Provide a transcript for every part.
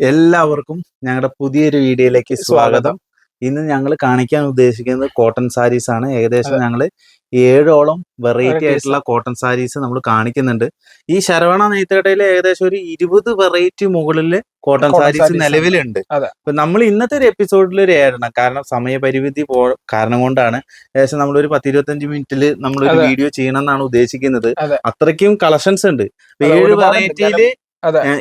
എല്ലാവർക്കും ഞങ്ങളുടെ പുതിയൊരു വീഡിയോയിലേക്ക് സ്വാഗതം ഇന്ന് ഞങ്ങൾ കാണിക്കാൻ ഉദ്ദേശിക്കുന്നത് കോട്ടൺ സാരീസ് ആണ് ഏകദേശം. ഞങ്ങൾ ഏഴോളം വെറൈറ്റി. ആയിട്ടുള്ള കോട്ടൺ സാരീസ് നമ്മൾ കാണിക്കുന്നുണ്ട് ഈ ശരവണ നെയ്ത്തുകടയിൽ ഏകദേശം ഒരു ഇരുപത് വെറൈറ്റി മുകളിൽ കോട്ടൺ സാരീസ് നിലവിലുണ്ട്. അപ്പൊ നമ്മൾ ഇന്നത്തെ ഒരു എപ്പിസോഡിൽ ഒരു ഏഴണം കാരണം സമയപരിമിതി പോ കാരണം കൊണ്ടാണ് ഏകദേശം നമ്മൾ ഒരു പത്തിരുപത്തഞ്ച് മിനിറ്റിൽ നമ്മൾ ഒരു വീഡിയോ ചെയ്യണം എന്നാണ് ഉദ്ദേശിക്കുന്നത് അതെ. അത്രയ്ക്കും കളക്ഷൻസ് ഉണ്ട് ഏഴ് വെറൈറ്റിയിൽ.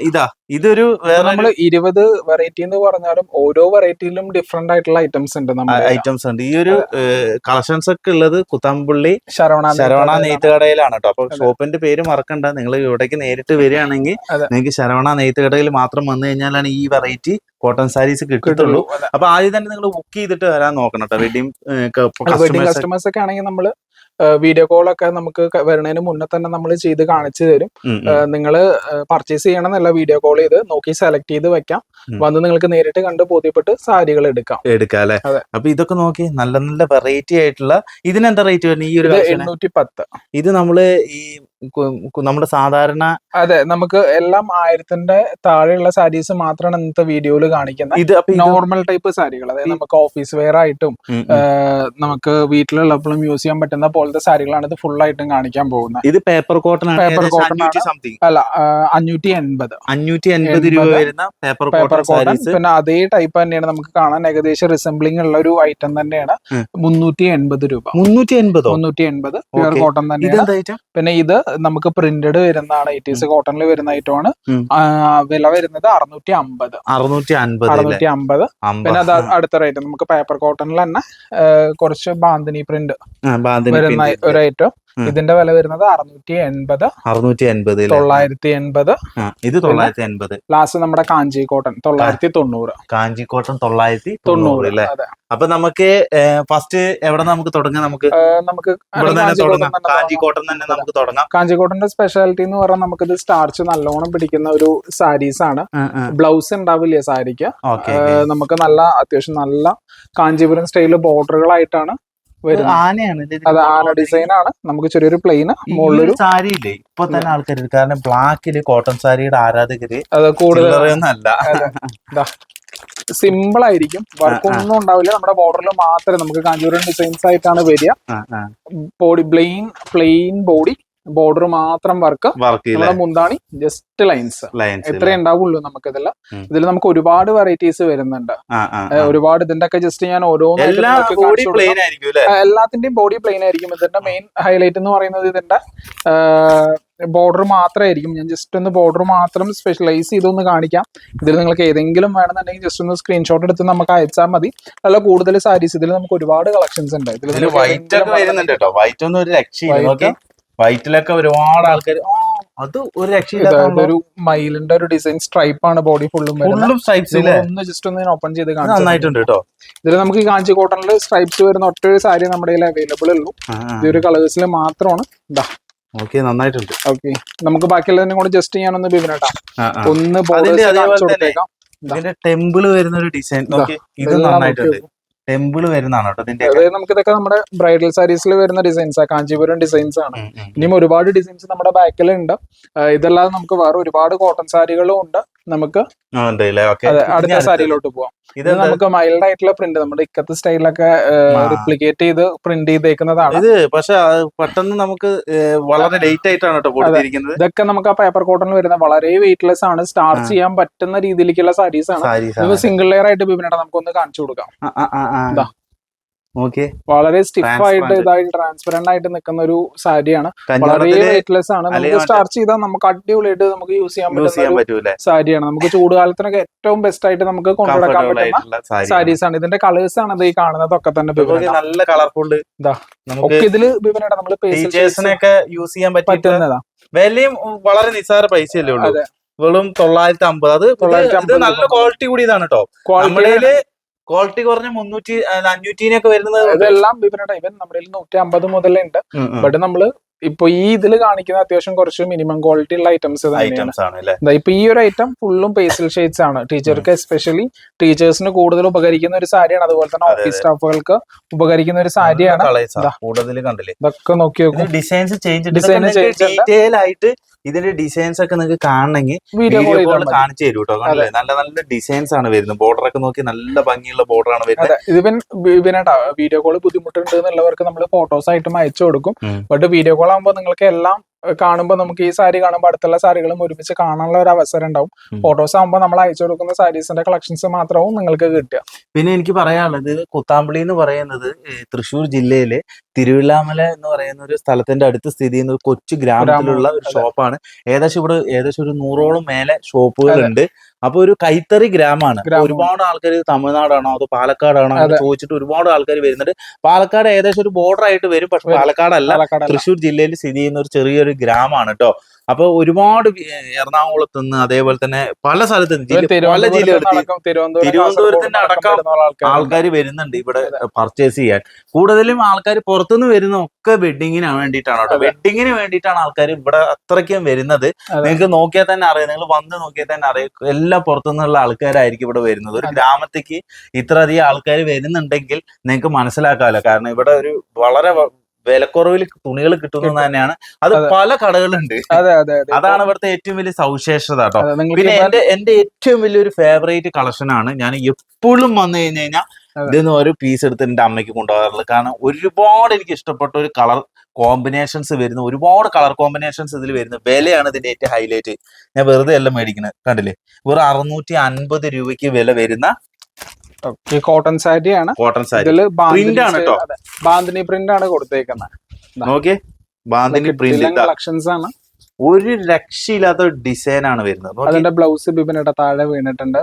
ഇതാ ഇതൊരു വേറെ നമ്മൾ ഇരുപത് വെറൈറ്റി എന്ന് പറഞ്ഞാലും ഓരോ വെറൈറ്റിയിലും ഡിഫറെന്റ് ആയിട്ടുള്ള ഐറ്റംസ് ഉണ്ട് ഐറ്റംസ് ഉണ്ട്. ഈ ഒരു കളക്ഷൻസ് ഒക്കെ ഉള്ളത് കുത്തമ്പുള്ളി ശരവണ ശരവണ നെയ്ത്ത് കടയിലാണ് കേട്ടോ. അപ്പൊ ഷോപ്പിന്റെ പേര് മറക്കണ്ട. നിങ്ങൾ ഇവിടേക്ക് നേരിട്ട് വരികയാണെങ്കിൽ നിങ്ങൾക്ക് ശരവണ നെയ്ത്ത് കടയിൽ മാത്രം വന്നു കഴിഞ്ഞാലാണ് ഈ വെറൈറ്റി കോട്ടൺ സാരീസ് കിട്ടത്തുള്ളൂ അപ്പൊ ആദ്യം തന്നെ നിങ്ങൾ ബുക്ക് ചെയ്തിട്ട് വരാൻ നോക്കണം കേട്ടോ വെഡിങ് കസ്റ്റമേഴ്സ് ഒക്കെ. ആണെങ്കിൽ നമ്മൾ വീഡിയോ കോൾ ഒക്കെ നമുക്ക് വരുന്നതിന് മുന്നേ തന്നെ നമ്മൾ ചെയ്ത് കാണിച്ചു തരും. നിങ്ങൾ പർച്ചേസ് ചെയ്യണമെന്നല്ല വീഡിയോ കോൾ ചെയ്ത് നോക്കി സെലക്ട് ചെയ്ത് വെക്കാം. വന്ന് നിങ്ങൾക്ക് നേരിട്ട് കണ്ട് ബോധ്യപ്പെട്ട് സാരികൾ എടുക്കാം. എടുക്കാം അല്ലെ? അപ്പൊ ഇതൊക്കെ നോക്കി നല്ല നല്ല വെറൈറ്റി ആയിട്ടുള്ള ഇതിനെന്താ റേറ്റ് വരുന്നത് ഈ ഒരു? എണ്ണൂറ്റി പത്ത് ഇത് നമ്മൾ ഈ നമ്മുടെ സാധാരണ അതെ നമുക്ക് എല്ലാം ആയിരത്തിന്റെ താഴെയുള്ള സാരീസ് മാത്രമാണ് ഇന്നത്തെ വീഡിയോയിൽ കാണിക്കുന്നത്. ഇത് നോർമൽ ടൈപ്പ് സാരികൾ അതായത് നമുക്ക് ഓഫീസ് വെയർ ആയിട്ടും നമുക്ക് വീട്ടിലുള്ളപ്പോഴും യൂസ് ചെയ്യാൻ പറ്റുന്ന പോലത്തെ സാരികളാണ് ഇത് ഫുൾ ആയിട്ടും കാണിക്കാൻ പോകുന്നത്. ഇത് പേപ്പർ കോട്ടൺ പേപ്പർ കോട്ടൺ. അല്ല അഞ്ഞൂറ്റി എൺപത് അഞ്ഞൂറ്റി എൺപത് രൂപ വരുന്ന പേപ്പർ പേപ്പർ കോട്ടൺ പിന്നെ അതേ ടൈപ്പ് തന്നെയാണ് നമുക്ക് കാണാൻ ഏകദേശം റിസംബ്ലിംഗ് ഉള്ള ഒരു ഐറ്റം തന്നെയാണ്. മുന്നൂറ്റി എൺപത് രൂപ. മുന്നൂറ്റി എൺപത് മുന്നൂറ്റി എൺപത് പ്യുവർ കോട്ടൺ തന്നെയാണ് പിന്നെ ഇത് നമുക്ക് പ്രിന്റഡ് വരുന്നതാണ്. എയ്റ്റീസ് കോട്ടണിൽ വരുന്ന ഐറ്റമാണ്. വില വരുന്നത് അറുന്നൂറ്റി അമ്പത് അറുന്നൂറ്റി അമ്പത് അറുന്നൂറ്റി അമ്പത് പിന്നെ അത് അടുത്ത റേറ്റ് നമുക്ക് പേപ്പർ കോട്ടണിൽ തന്നെ കുറച്ച് ബാന്തിനി പ്രിന്റ് വരുന്ന ഒരു ഐറ്റം. ഇതിന്റെ വില വരുന്നത് അറുന്നൂറ്റി എൺപത് അറുന്നൂറ്റി എൺപത് തൊള്ളായിരത്തി എൺപത്. ഇത് തൊള്ളായിരത്തി എൺപത്. ലാസ്റ്റ് നമ്മുടെ കാഞ്ചി കോട്ടൺ തൊള്ളായിരത്തി തൊണ്ണൂറ്. കാഞ്ചി കോട്ടൺ തൊള്ളായിരത്തി തൊണ്ണൂറ് അല്ലേ അപ്പൊ നമുക്ക് ഫസ്റ്റ് എവിടെ നമുക്ക് തുടങ്ങാം? നമുക്ക് നമുക്ക് കാഞ്ചിക്കോട്ടൻ തന്നെ നമുക്ക് തുടങ്ങാം. കാഞ്ചിക്കോട്ടന്റെ സ്പെഷ്യാലിറ്റി എന്ന് പറഞ്ഞാൽ നമുക്കിത് സ്റ്റാർച്ച് നല്ലോണം പിടിക്കുന്ന ഒരു സാരീസ് ആണ്. ബ്ലൗസ് ഉണ്ടാവില്ല സാരിക്ക് നമുക്ക് നല്ല അത്യാവശ്യം നല്ല കാഞ്ചീപുരം സ്റ്റൈലിൽ ബോർഡറുകളായിട്ടാണ് ആനയാണ്. അത് ആന ഡിസൈൻ ആണ്. നമുക്ക് ചെറിയൊരു പ്ലെയിന് മുകളിലൊരു സാരി ഇല്ലേ ഇപ്പൊ തന്നെ ആൾക്കാർ കാരണം ബ്ലാക്കിൽ കോട്ടൺ സാരിയുടെ ആരാധകര് അത് കൂടുതൽ സിമ്പിൾ ആയിരിക്കും. വർക്ക്. ഒന്നും ഉണ്ടാവില്ല. നമ്മുടെ ബോർഡറിൽ മാത്രമേ നമുക്ക് കാഞ്ചീപുരം ഡിസൈൻസ് ആയിട്ടാണ് വരിക. Body plain plain body border മാത്രം വർക്ക് നമ്മുടെ മുന്താണി ജസ്റ്റ് ലൈൻസ് എത്രയേ എത്രേ ഉണ്ടാവുള്ളൂ നമുക്ക് ഇതെല്ലാം. ഇതിൽ നമുക്ക് ഒരുപാട് വെറൈറ്റീസ് വരുന്നുണ്ട്. ഒരുപാട് ഇതിന്റെ ഒക്കെ ജസ്റ്റ് ഞാൻ ഏഹ് എല്ലാത്തിന്റെയും ബോഡി പ്ലെയിൻ ആയിരിക്കും. ഇതിന്റെ മെയിൻ ഹൈലൈറ്റ് എന്ന് പറയുന്നത് ഇതിന്റെ ബോർഡർ മാത്രമായിരിക്കും. ഞാൻ ജസ്റ്റ് ഒന്ന് ബോർഡർ മാത്രം സ്പെഷ്യലൈസ് ചെയ്തൊന്ന് കാണിക്കാം. ഇതിൽ നിങ്ങൾക്ക് ഏതെങ്കിലും വേണമെന്നുണ്ടെങ്കിൽ ജസ്റ്റ് ഒന്ന് സ്ക്രീൻഷോട്ട് എടുത്ത് നമുക്ക് അയച്ചാൽ മതി. നല്ല കൂടുതൽ സാരീസ് ഇതിൽ നമുക്ക് ഒരുപാട് കളക്ഷൻസ് ഉണ്ട്. ഇതിൽ വൈറ്റ് ഒക്കെ വരുന്നുണ്ട് കേട്ടോ. വൈറ്റ് ഒന്നും ഒരു രക്ഷയില്ല. വൈറ്റിലൊക്കെ ഒരുപാട് ആൾക്കാർ അത് ഒരു ഇത് രക്ഷയില്ല മൈലിന്റെ മയിലിന്റെ ഒരു ഡിസൈൻ സ്ട്രൈപ്പ് ആണ് ബോഡി ഫുള്ളും സ്ട്രൈപ്സ് ഒന്ന് ജസ്റ്റ് ഒന്ന് ഓപ്പൺ ചെയ്ത് നന്നായിട്ടുണ്ട് കേട്ടോ ഇതിൽ നമുക്ക് ഈ കാഞ്ചി കോട്ടണിൽ സ്ട്രൈപ്സ് വരുന്ന ഒറ്റ ഒരു സാരി നമ്മുടെ കയ്യിൽ അവൈലബിൾ ഉള്ളൂ. ഈ ഒരു കളേഴ്സിൽ മാത്രമാണ്. ഇതാ ഓക്കെ നന്നായിട്ടുണ്ട്. ഓക്കെ നമുക്ക് ബാക്കിയുള്ളതിനെ കൂടെ ജസ്റ്റ് ഞാനൊന്ന് ആ. ഒന്ന് ബോർഡേഴ്സ് ഇതിന്റെ ടെമ്പിൾ വരുന്ന ഒരു ഡിസൈൻ ഇതാ. നന്നായിട്ടുണ്ട്. ടെമ്പിൾ വരുന്നതാണ് കേട്ടോ ഇതിന്റെ അതായത് നമുക്ക് ഇതൊക്കെ നമ്മുടെ ബ്രൈഡൽ സാരീസിൽ വരുന്ന ഡിസൈൻസ് കാഞ്ചീപുരം ഡിസൈൻസ് ആണ്. ഇനിയും ഒരുപാട് ഡിസൈൻസ് നമ്മുടെ ബാക്കിലുണ്ട്. ഇതല്ലാതെ നമുക്ക് വേറെ ഒരുപാട് കോട്ടൺ സാരികളും ഉണ്ട്. നമുക്ക് അടുത്ത സാരിയിലോട്ട് പോവാം. ഇത് നമുക്ക് മൈൽഡ് ആയിട്ടുള്ള പ്രിന്റ് നമ്മുടെ ഇക്കത്തെ സ്റ്റൈലൊക്കെ. റിപ്ലിക്കേറ്റ് ചെയ്ത് പ്രിന്റ് ചെയ്തേക്കുന്നതാണ്. ഇത് പക്ഷെ പെട്ടെന്ന് നമുക്ക് വളരെ ലേറ്റ് ആയിട്ടാണ് കേട്ടോ കൊടുത്തിരിക്കുന്നത്. ഇതൊക്കെ നമുക്ക് ആ പേപ്പർ കോട്ടണിൽ വരുന്ന വളരെ വെയിറ്റ്ലെസ് ആണ്. സ്റ്റാർച്ച് ചെയ്യാൻ പറ്റുന്ന രീതിയിലേക്കുള്ള സാരീസ് ആണ്. ഇത് സിംഗിൾ ലെയർ ആയിട്ട് ബിബിനേട്ട നമുക്കൊന്ന് കാണിച്ചു കൊടുക്കാം. വളരെ സ്റ്റിഫ് ആയിട്ട് Transparent. ഇതായി ട്രാൻസ്പെറന്റ് ആയിട്ട് നിൽക്കുന്ന ഒരു സാരിയാണ്. വളരെ വെയിറ്റ്ലെസ് ആണ്. നമുക്ക് സ്റ്റാർച്ച് ചെയ്താൽ നമുക്ക് അടിപൊളിയായിട്ട് നമുക്ക് യൂസ് ചെയ്യാൻ പറ്റുന്ന സാരിയാണ്. നമുക്ക് ചൂടുകാലത്തിനൊക്കെ ഏറ്റവും ബെസ്റ്റ് ആയിട്ട് നമുക്ക് കൊണ്ടുനടക്കാൻ പറ്റുന്ന സാരീസ് ആണ്. ഇതിന്റെ കളേഴ്സ് ആണ് ഇത് ഈ കാണുന്നതൊക്കെ തന്നെ. നല്ല കളർഫുൾ ഒക്കെ ഇതിൽ നമ്മൾ ടീച്ചേഴ്സിനൊക്കെ യൂസ് ചെയ്യാൻ പറ്റുന്നതാ. വിലയും വളരെ നിസ്സാര പൈസയല്ലേ ഉള്ളൂ. വെറും തൊള്ളായിരത്തി അമ്പത്. അത് 950 നല്ല ക്വാളിറ്റി കൂടി ഇതാണ് കേട്ടോ ക്വാളിറ്റി നമ്മുടെ ക്വാളിറ്റി കുറഞ്ഞ മുന്നൂറ്റി അഞ്ഞൂറ്റിനൊക്കെ വരുന്നത് ഇതെല്ലാം ബിബിനേട്ട ഇവൻ നമ്മുടെ നൂറ്റി അമ്പത് മുതലേ ഉണ്ട്. ബട്ട് നമ്മൾ ഇപ്പൊ ഈ ഇതിൽ കാണിക്കുന്ന അത്യാവശ്യം കുറച്ച് മിനിമം ക്വാളിറ്റി ഉള്ള ഐറ്റംസ് ഐറ്റംസ് ആണ് ഇപ്പൊ ഈ ഒരു ഐറ്റം ഫുള്ളും പേസിൽ ഷെയ്ഡ്സ് ആണ്. ടീച്ചർക്ക് എസ്പെഷ്യലി ടീച്ചേഴ്സിന് കൂടുതൽ ഉപകരിക്കുന്ന ഒരു സാരിയാണ്. അതുപോലെ തന്നെ ഓഫീസ് സ്റ്റാഫുകൾക്ക് ഉപകരിക്കുന്ന ഒരു സാരിയാണ്. കൂടുതൽ കണ്ടില്ലേ? ഇതൊക്കെ നോക്കി നോക്കും. ഡിസൈൻസ് ചേഞ്ച് ഡിസൈൻ ഡീറ്റെയിൽ ആയിട്ട് ഇതിന്റെ ഡിസൈൻസ് ഒക്കെ നിങ്ങൾക്ക് കാണണമെങ്കിൽ വീഡിയോ കോൾ. കാണിച്ചു തരും കേട്ടോ കണ്ടില്ലേ? നല്ല നല്ല ഡിസൈൻസ് ആണ് വരുന്നത്. ബോർഡർ ഒക്കെ നോക്കി നല്ല ഭംഗിയുള്ള ബോർഡർ ആണ് വരുന്നത്. അതെ. ഇതിവൻ ഇവനേട്ടാ വീഡിയോ കോൾ ബുദ്ധിമുട്ടുണ്ട് എന്നുള്ളവർക്ക് നമ്മൾ ഫോട്ടോസ് ആയിട്ടും അയച്ചു കൊടുക്കും. ബട്ട് വീഡിയോ കോൾ ആകുമ്പോൾ നിങ്ങൾക്ക് എല്ലാം കാണുമ്പോൾ നമുക്ക് ഈ സാരി കാണുമ്പോൾ അടുത്തുള്ള സാരികളും ഒരുമിച്ച് കാണാനുള്ള ഒരു അവസരം ഉണ്ടാവും. ഫോട്ടോസ് ആകുമ്പോൾ നമ്മൾ അയച്ചു കൊടുക്കുന്ന സാരീസിന്റെ കളക്ഷൻസ് മാത്രവും നിങ്ങൾക്ക് കിട്ടുക. പിന്നെ എനിക്ക് പറയാനുള്ളത് കുത്താമ്പിളി എന്ന് പറയുന്നത് തൃശ്ശൂർ ജില്ലയിലെ തിരുവില്ലാമല എന്ന് പറയുന്ന ഒരു സ്ഥലത്തിന്റെ അടുത്ത് സ്ഥിതി ചെയ്യുന്ന ഒരു കൊച്ചു ഗ്രാമത്തിലുള്ള ഒരു ഷോപ്പാണ് ഏകദേശം ഇവിടെ ഏകദേശം ഒരു നൂറോളം മേലെ ഷോപ്പുകൾ ഉണ്ട് അപ്പൊ ഒരു കൈത്തറി ഗ്രാമമാണ്. ഒരുപാട് ആൾക്കാർ തമിഴ്നാടാണോ അതോ പാലക്കാടാണോ ചോദിച്ചിട്ട് ഒരുപാട് ആൾക്കാർ വരുന്നുണ്ട്. പാലക്കാട് ഏകദേശം ഒരു ബോർഡർ ആയിട്ട് വരും. പക്ഷെ പാലക്കാടല്ല. തൃശ്ശൂർ ജില്ലയിൽ സ്ഥിതി ചെയ്യുന്ന ഒരു ചെറിയൊരു ഗ്രാമമാണ് കേട്ടോ അപ്പൊ ഒരുപാട് എറണാകുളത്ത് നിന്ന് അതേപോലെ തന്നെ പല സ്ഥലത്ത് നിന്ന് പല ജില്ലകളിൽ തിരുവനന്തപുരത്തിന്റെ അടക്കം ആൾക്കാർ വരുന്നുണ്ട്. ഇവിടെ പർച്ചേസ് ചെയ്യാൻ. കൂടുതലും ആൾക്കാർ പുറത്തുനിന്ന് വരുന്ന ഒക്കെ വെഡിങ്ങിന് വേണ്ടിയിട്ടാണ് കേട്ടോ. വെഡിങ്ങിന് വേണ്ടിയിട്ടാണ് ആൾക്കാർ ഇവിടെ അത്രയ്ക്കും വരുന്നത്. നിങ്ങൾക്ക് നോക്കിയാൽ തന്നെ അറിയാം. നിങ്ങൾ വന്ന് നോക്കിയാൽ തന്നെ അറിയാം. എല്ലാ പുറത്തുനിന്നുള്ള ആൾക്കാരായിരിക്കും ഇവിടെ വരുന്നത്. ഒരു. ഗ്രാമത്തേക്ക് ഇത്രയധികം ആൾക്കാർ വരുന്നുണ്ടെങ്കിൽ നിങ്ങൾക്ക് മനസ്സിലാക്കാമല്ലോ. കാരണം ഇവിടെ ഒരു വളരെ വിലക്കുറവിൽ തുണികൾ കിട്ടുന്നത് തന്നെയാണ്. അത് പല കടകളുണ്ട് അതെ അതെ അതെ. അതാണ് ഇവിടുത്തെ ഏറ്റവും വലിയ സവിശേഷത കേട്ടോ പിന്നെ എന്റെ എന്റെ ഏറ്റവും വലിയൊരു ഫേവറേറ്റ് കളക്ഷൻ ആണ് ഞാൻ എപ്പോഴും വന്നു കഴിഞ്ഞു കഴിഞ്ഞാൽ. ഇതിന്ന് ഒരു പീസ് എടുത്ത് എന്റെ അമ്മയ്ക്ക് കൊണ്ടുപോകാറുള്ളത്. കാരണം ഒരുപാട് എനിക്ക് ഇഷ്ടപ്പെട്ട ഒരു കളർ കോമ്പിനേഷൻസ് വരുന്ന ഒരുപാട് കളർ കോമ്പിനേഷൻസ് ഇതിൽ വരുന്നു വിലയാണ് ഇതിന്റെ ഏറ്റവും ഹൈലൈറ്റ് ഞാൻ വെറുതെ എല്ലാം മേടിക്കുന്നത് കണ്ടില്ലേ? വെറും അറുന്നൂറ്റി അൻപത് രൂപയ്ക്ക് വില വരുന്ന ഈ കോട്ടൺ ആണ്. കോട്ടൺ സാരി. ഇതിൽ പ്രിന്റ് ആണ് കേട്ടോ ബാന്തിനി പ്രിന്റ് ആണ് കൊടുത്തേക്കുന്നത്. നോക്കിയേ. ബാന്തിനി പ്രിന്റ് കളക്ഷൻസ് ആണ്. ഒരു രക്ഷയില്ലാത്ത ഡിസൈൻ ആണ് വരുന്നത്. അതിന്റെ ബ്ലൗസ് ബിബിനിട്ട് താഴെ വീണിട്ടുണ്ട്.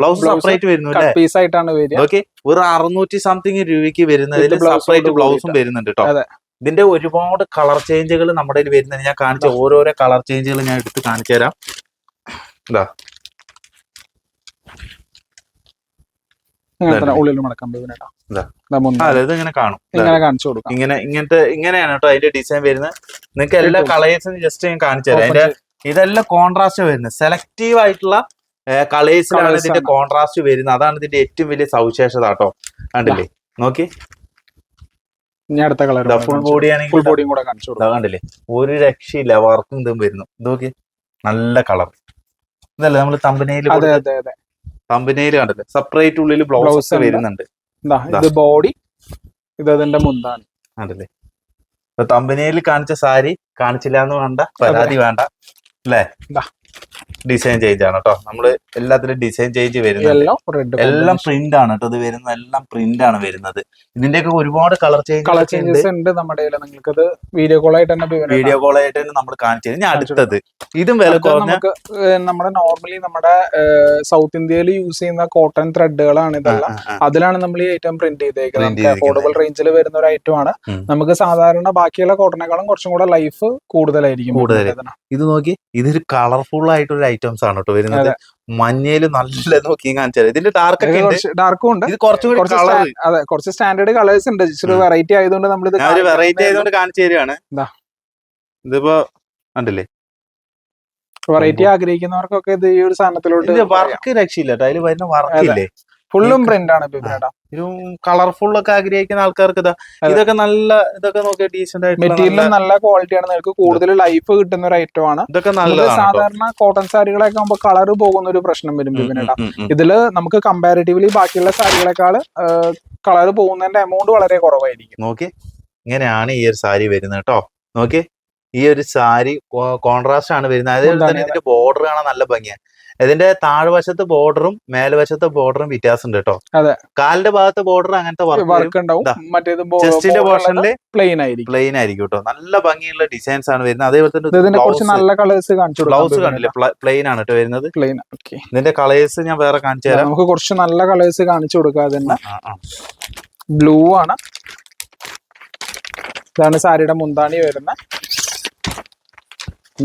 ബ്ലൗസ് സെപ്പറേറ്റ് വരുന്നു പീസ് ആയിട്ടാണ് വരുന്നത് ഓക്കെ ഒരു അറുന്നൂറ്റി സംതിങ് രൂപയ്ക്ക് വരുന്നതിൽ സെപ്പറേറ്റ് ബ്ലൗസും വരുന്നുണ്ട് കേട്ടോ അതെ. ഇതിന്റെ ഒരുപാട് കളർ ചേഞ്ചുകൾ നമ്മുടെ വരുന്നുണ്ട്. ഞാൻ കാണിച്ച ഓരോരോ കളർ ചേഞ്ചുകൾ ഞാൻ എടുത്ത് കാണിച്ചു തരാം. ഇങ്ങനെ തന്നെ ഉള്ളിൽ മടക്കാൻ കാണും. ഇങ്ങനെ കാണിച്ചു കൊടുക്കാം. ഇങ്ങനെ ഇങ്ങനത്തെ ഇങ്ങനെയാണ് കേട്ടോ അതിന്റെ ഡിസൈൻ വരുന്നത്. നിങ്ങൾക്ക് എല്ലാ കളേഴ്സും ജസ്റ്റ് ഞാൻ കാണിച്ചു തരാം. അതിന്റെ ഇതെല്ലാം കോൺട്രാസ്റ്റ് വരുന്നത്. സെലക്റ്റീവ് ആയിട്ടുള്ള കളേഴ്സിലാണ് ഇതിന്റെ കോൺട്രാസ്റ്റ് വരുന്നത്. അതാണ് ഇതിന്റെ ഏറ്റവും വലിയ സവിശേഷത കേട്ടോ. കണ്ടില്ലേ? നോക്കി. അടുത്ത കളർ ഫുൾ ബോഡി ആണെങ്കിൽ ഫുൾ ബോഡിയും കൂടെ കാണിച്ചു കണ്ടില്ലേ? ഒരു രക്ഷയില്ല വർക്കും ഇതും വരുന്നു. നോക്കി. നല്ല കളർ ഇതല്ലേ നമ്മൾ തമ്പനയിൽ അതെ അതെ അതെ. തമ്പനയിൽ കണ്ടില്ലേ? സെപ്പറേറ്റ് ഉള്ളിൽ ബ്ലൗസ്. വരുന്നുണ്ട്. ഇതാ ബോഡി ഇത് അതിന്റെ മുന്താണ്. ആണല്ലേ തമ്പനയിൽ കാണിച്ച സാരി കാണിച്ചില്ല എന്ന് വേണ്ട പരാതി വേണ്ട അല്ലേ. ഡിസൈൻ ചേഞ്ച് ആണ് കേട്ടോ നമ്മൾ എല്ലാത്തിലും ഡിസൈൻ ചേഞ്ച് വരുന്നത് എല്ലാം പ്രിന്റ് ആണ് കേട്ടോ ഇത് വരുന്നത് എല്ലാം പ്രിന്റ് ആണ് വരുന്നത്. ഇതിന്റെയൊക്കെ ഒരുപാട് കളർ കളർ ചേഞ്ച് ഉണ്ട് ചേഞ്ചസ് ഉണ്ട്. നമ്മുടെ നിങ്ങൾക്ക് ഇത് വീഡിയോ കോൾ ആയിട്ട് തന്നെ. വീഡിയോ കോൾ ആയിട്ട് തന്നെ നമ്മൾ കാണിച്ചു ഞാൻ അടുത്തത് ഇതും വില കുറഞ്ഞ നമ്മുടെ നോർമലി നമ്മുടെ സൗത്ത് ഇന്ത്യയിൽ യൂസ് ചെയ്യുന്ന കോട്ടൺ ത്രെഡുകളാണ് ഇതെല്ലാം. അതിലാണ് നമ്മൾ ഈ ഐറ്റം പ്രിന്റ് ചെയ്തേക്കുന്നത്. അഫോർഡബിൾ റേഞ്ചിൽ വരുന്ന ഒരു ഐറ്റം ആണ്. നമുക്ക് സാധാരണ ബാക്കിയുള്ള കോട്ടണേക്കാളും കുറച്ചും കൂടെ ലൈഫ് കൂടുതലായിരിക്കും. കൂടുതൽ ഇത് നോക്കി. ഇതൊരു കളർഫുൾ ആയിട്ടൊരു ഐറ്റംസ് ആണ് കേട്ടോ വരുന്നത്. മഞ്ഞയിൽ നല്ല നോക്കി കാണിച്ചാൽ ഇതിന്റെ ഡാർക്ക് ഡാർക്കും ഉണ്ട്. ഇത് കുറച്ചും കുറച്ച് അതെ കുറച്ച് സ്റ്റാൻഡേർഡ് കളേഴ്സ് ഉണ്ട്. ഇച്ചിരി വെറൈറ്റി ആയതുകൊണ്ട് നമ്മൾ ഇത് ഒരു വെറൈറ്റി ആയതുകൊണ്ട് കാണിച്ചു തരികയാണ്. ഇതിപ്പോ കണ്ടില്ലേ? വെറൈറ്റി ആഗ്രഹിക്കുന്നവർക്കൊക്കെ ഇത് ഈ ഒരു സാധനത്തിലോട്ട് വർക്ക് രക്ഷയില്ല അതിൽ വരുന്ന വർക്ക് ഇല്ലേ? ഫുള്ളും പ്രിന്റ് ആണ് ഒരു കളർഫുൾ ഒക്കെ ആഗ്രഹിക്കുന്ന ആൾക്കാർക്ക് ഇതാ ഇതൊക്കെ നല്ല ഇതൊക്കെ നോക്കിയ ഡീസെന്റ് ആയിട്ടുള്ള മെറ്റീരിയലും നല്ല- ക്വാളിറ്റി ക്വാളിറ്റിയാണ് നിങ്ങൾക്ക് കൂടുതൽ ലൈഫ് കിട്ടുന്ന ഒരു ഐറ്റം ആണ്. ഇതൊക്കെ നല്ല സാധാരണ കോട്ടൺ സാരികളൊക്കെ ആകുമ്പോൾ കളർ പോകുന്ന ഒരു പ്രശ്നം വരും ബിബിനേട്ടാ. ഇതിൽ നമുക്ക് കമ്പാരിറ്റീവ്ലി ബാക്കിയുള്ള സാരികളെക്കാൾ കളർ പോകുന്നതിന്റെ എമൗണ്ട് വളരെ കുറവായിരിക്കും. നോക്കി. ഇങ്ങനെയാണ് ഈ ഒരു സാരി വരുന്നത് കേട്ടോ നോക്കി. ഈ ഒരു സാരി കോൺട്രാസ്റ്റ് ആണ് വരുന്നത്. അതേപോലെ തന്നെ ഇതിന്റെ ബോർഡർ കാണാൻ നല്ല ഭംഗിയാണ് ഇതിന്റെ താഴ്വശത്ത് ബോർഡറും മേൽവശത്തെ ബോർഡറും വ്യത്യാസമുണ്ട് കേട്ടോ. അതെ. കാലിന്റെ ഭാഗത്ത് ബോർഡർ അങ്ങനത്തെ വർക്ക് ഉണ്ടാവും. ചെസ്റ്റിന്റെ പോർഷനിൽ പ്ലെയിൻ ആയിരിക്കും. പ്ലെയിൻ ആയിരിക്കും കേട്ടോ. നല്ല ഭംഗിയുള്ള ഡിസൈൻസ് ആണ് വരുന്നത്. അതേപോലെ തന്നെ നല്ല കളേഴ്സ് കാണിച്ചു ബ്ലൗസ് കാണില്ല? പ്ലെയിൻ ആണ് കേട്ടോ വരുന്നത്. പ്ലെയിൻ ഇതിന്റെ കളേഴ്സ് ഞാൻ വേറെ കാണിച്ചു തരാം. നമുക്ക് കുറച്ച് നല്ല കളേഴ്സ് കാണിച്ചു കൊടുക്കാതെ. ബ്ലൂ ആണ്. ഇതാണ് സാരിയുടെ മുന്താണി വരുന്ന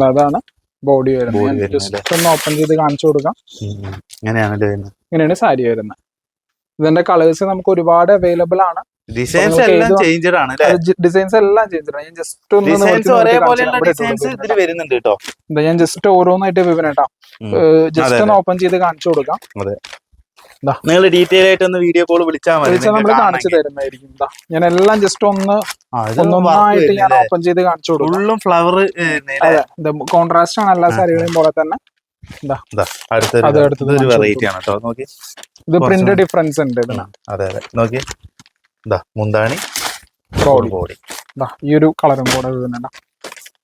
അതാണ്. ബോഡി വരുന്നത്. ജസ്റ്റ് ഒന്ന് ഓപ്പൺ ചെയ്ത് കാണിച്ചു കൊടുക്കാം. ഇങ്ങനെയാണ് സാരി വരുന്നത്. ഇതിന്റെ കളേഴ്സ് നമുക്ക് ഒരുപാട് അവൈലബിൾ ആണ്. ഡിസൈൻസ് എല്ലാം ചേഞ്ചഡ് ആണ് ഡിസൈൻസ് എല്ലാം ചെയ്തിട്ടുണ്ട് ഞാൻ ജസ്റ്റ് ഒന്ന് ഡിസൈൻസ് ഒരേപോലെയുള്ള ഡിസൈൻസ് ഇതിൽ ഇതിൽ വരുന്നുണ്ട് കേട്ടോ. ഞാൻ ജസ്റ്റ് ഓരോന്നായിട്ട് വിവരം കേട്ടോ. ജസ്റ്റ് ഒന്ന് ഓപ്പൺ ചെയ്ത് കാണിച്ചു കൊടുക്കാം. ദാ. നിങ്ങൾ ഡീറ്റെയിൽ ആയിട്ട് ഒന്ന് വീഡിയോ കോൾ വിളിച്ചാൽ മതി. നമ്മൾ കാണിച്ചു തരുന്നതായിരിക്കും. ഞാൻ എല്ലാം ജസ്റ്റ് ഒന്ന് ഒന്നൊന്നായിട്ട് ഞാൻ ഓപ്പൺ ചെയ്ത് കാണിച്ചു കൊടുക്കും. ഫ്ലവർ കോൺട്രാസ്റ്റ് ആണ് എല്ലാ സാരികളെയും പോലെ തന്നെ. ഇത് പ്രിന്റ് ഡിഫറൻസ് ഉണ്ട് അതെ അതെ. നോക്കി. മുന്താണി ബോഡി ഈ ഒരു കളറും കൂടെ വരുന്നുണ്ട്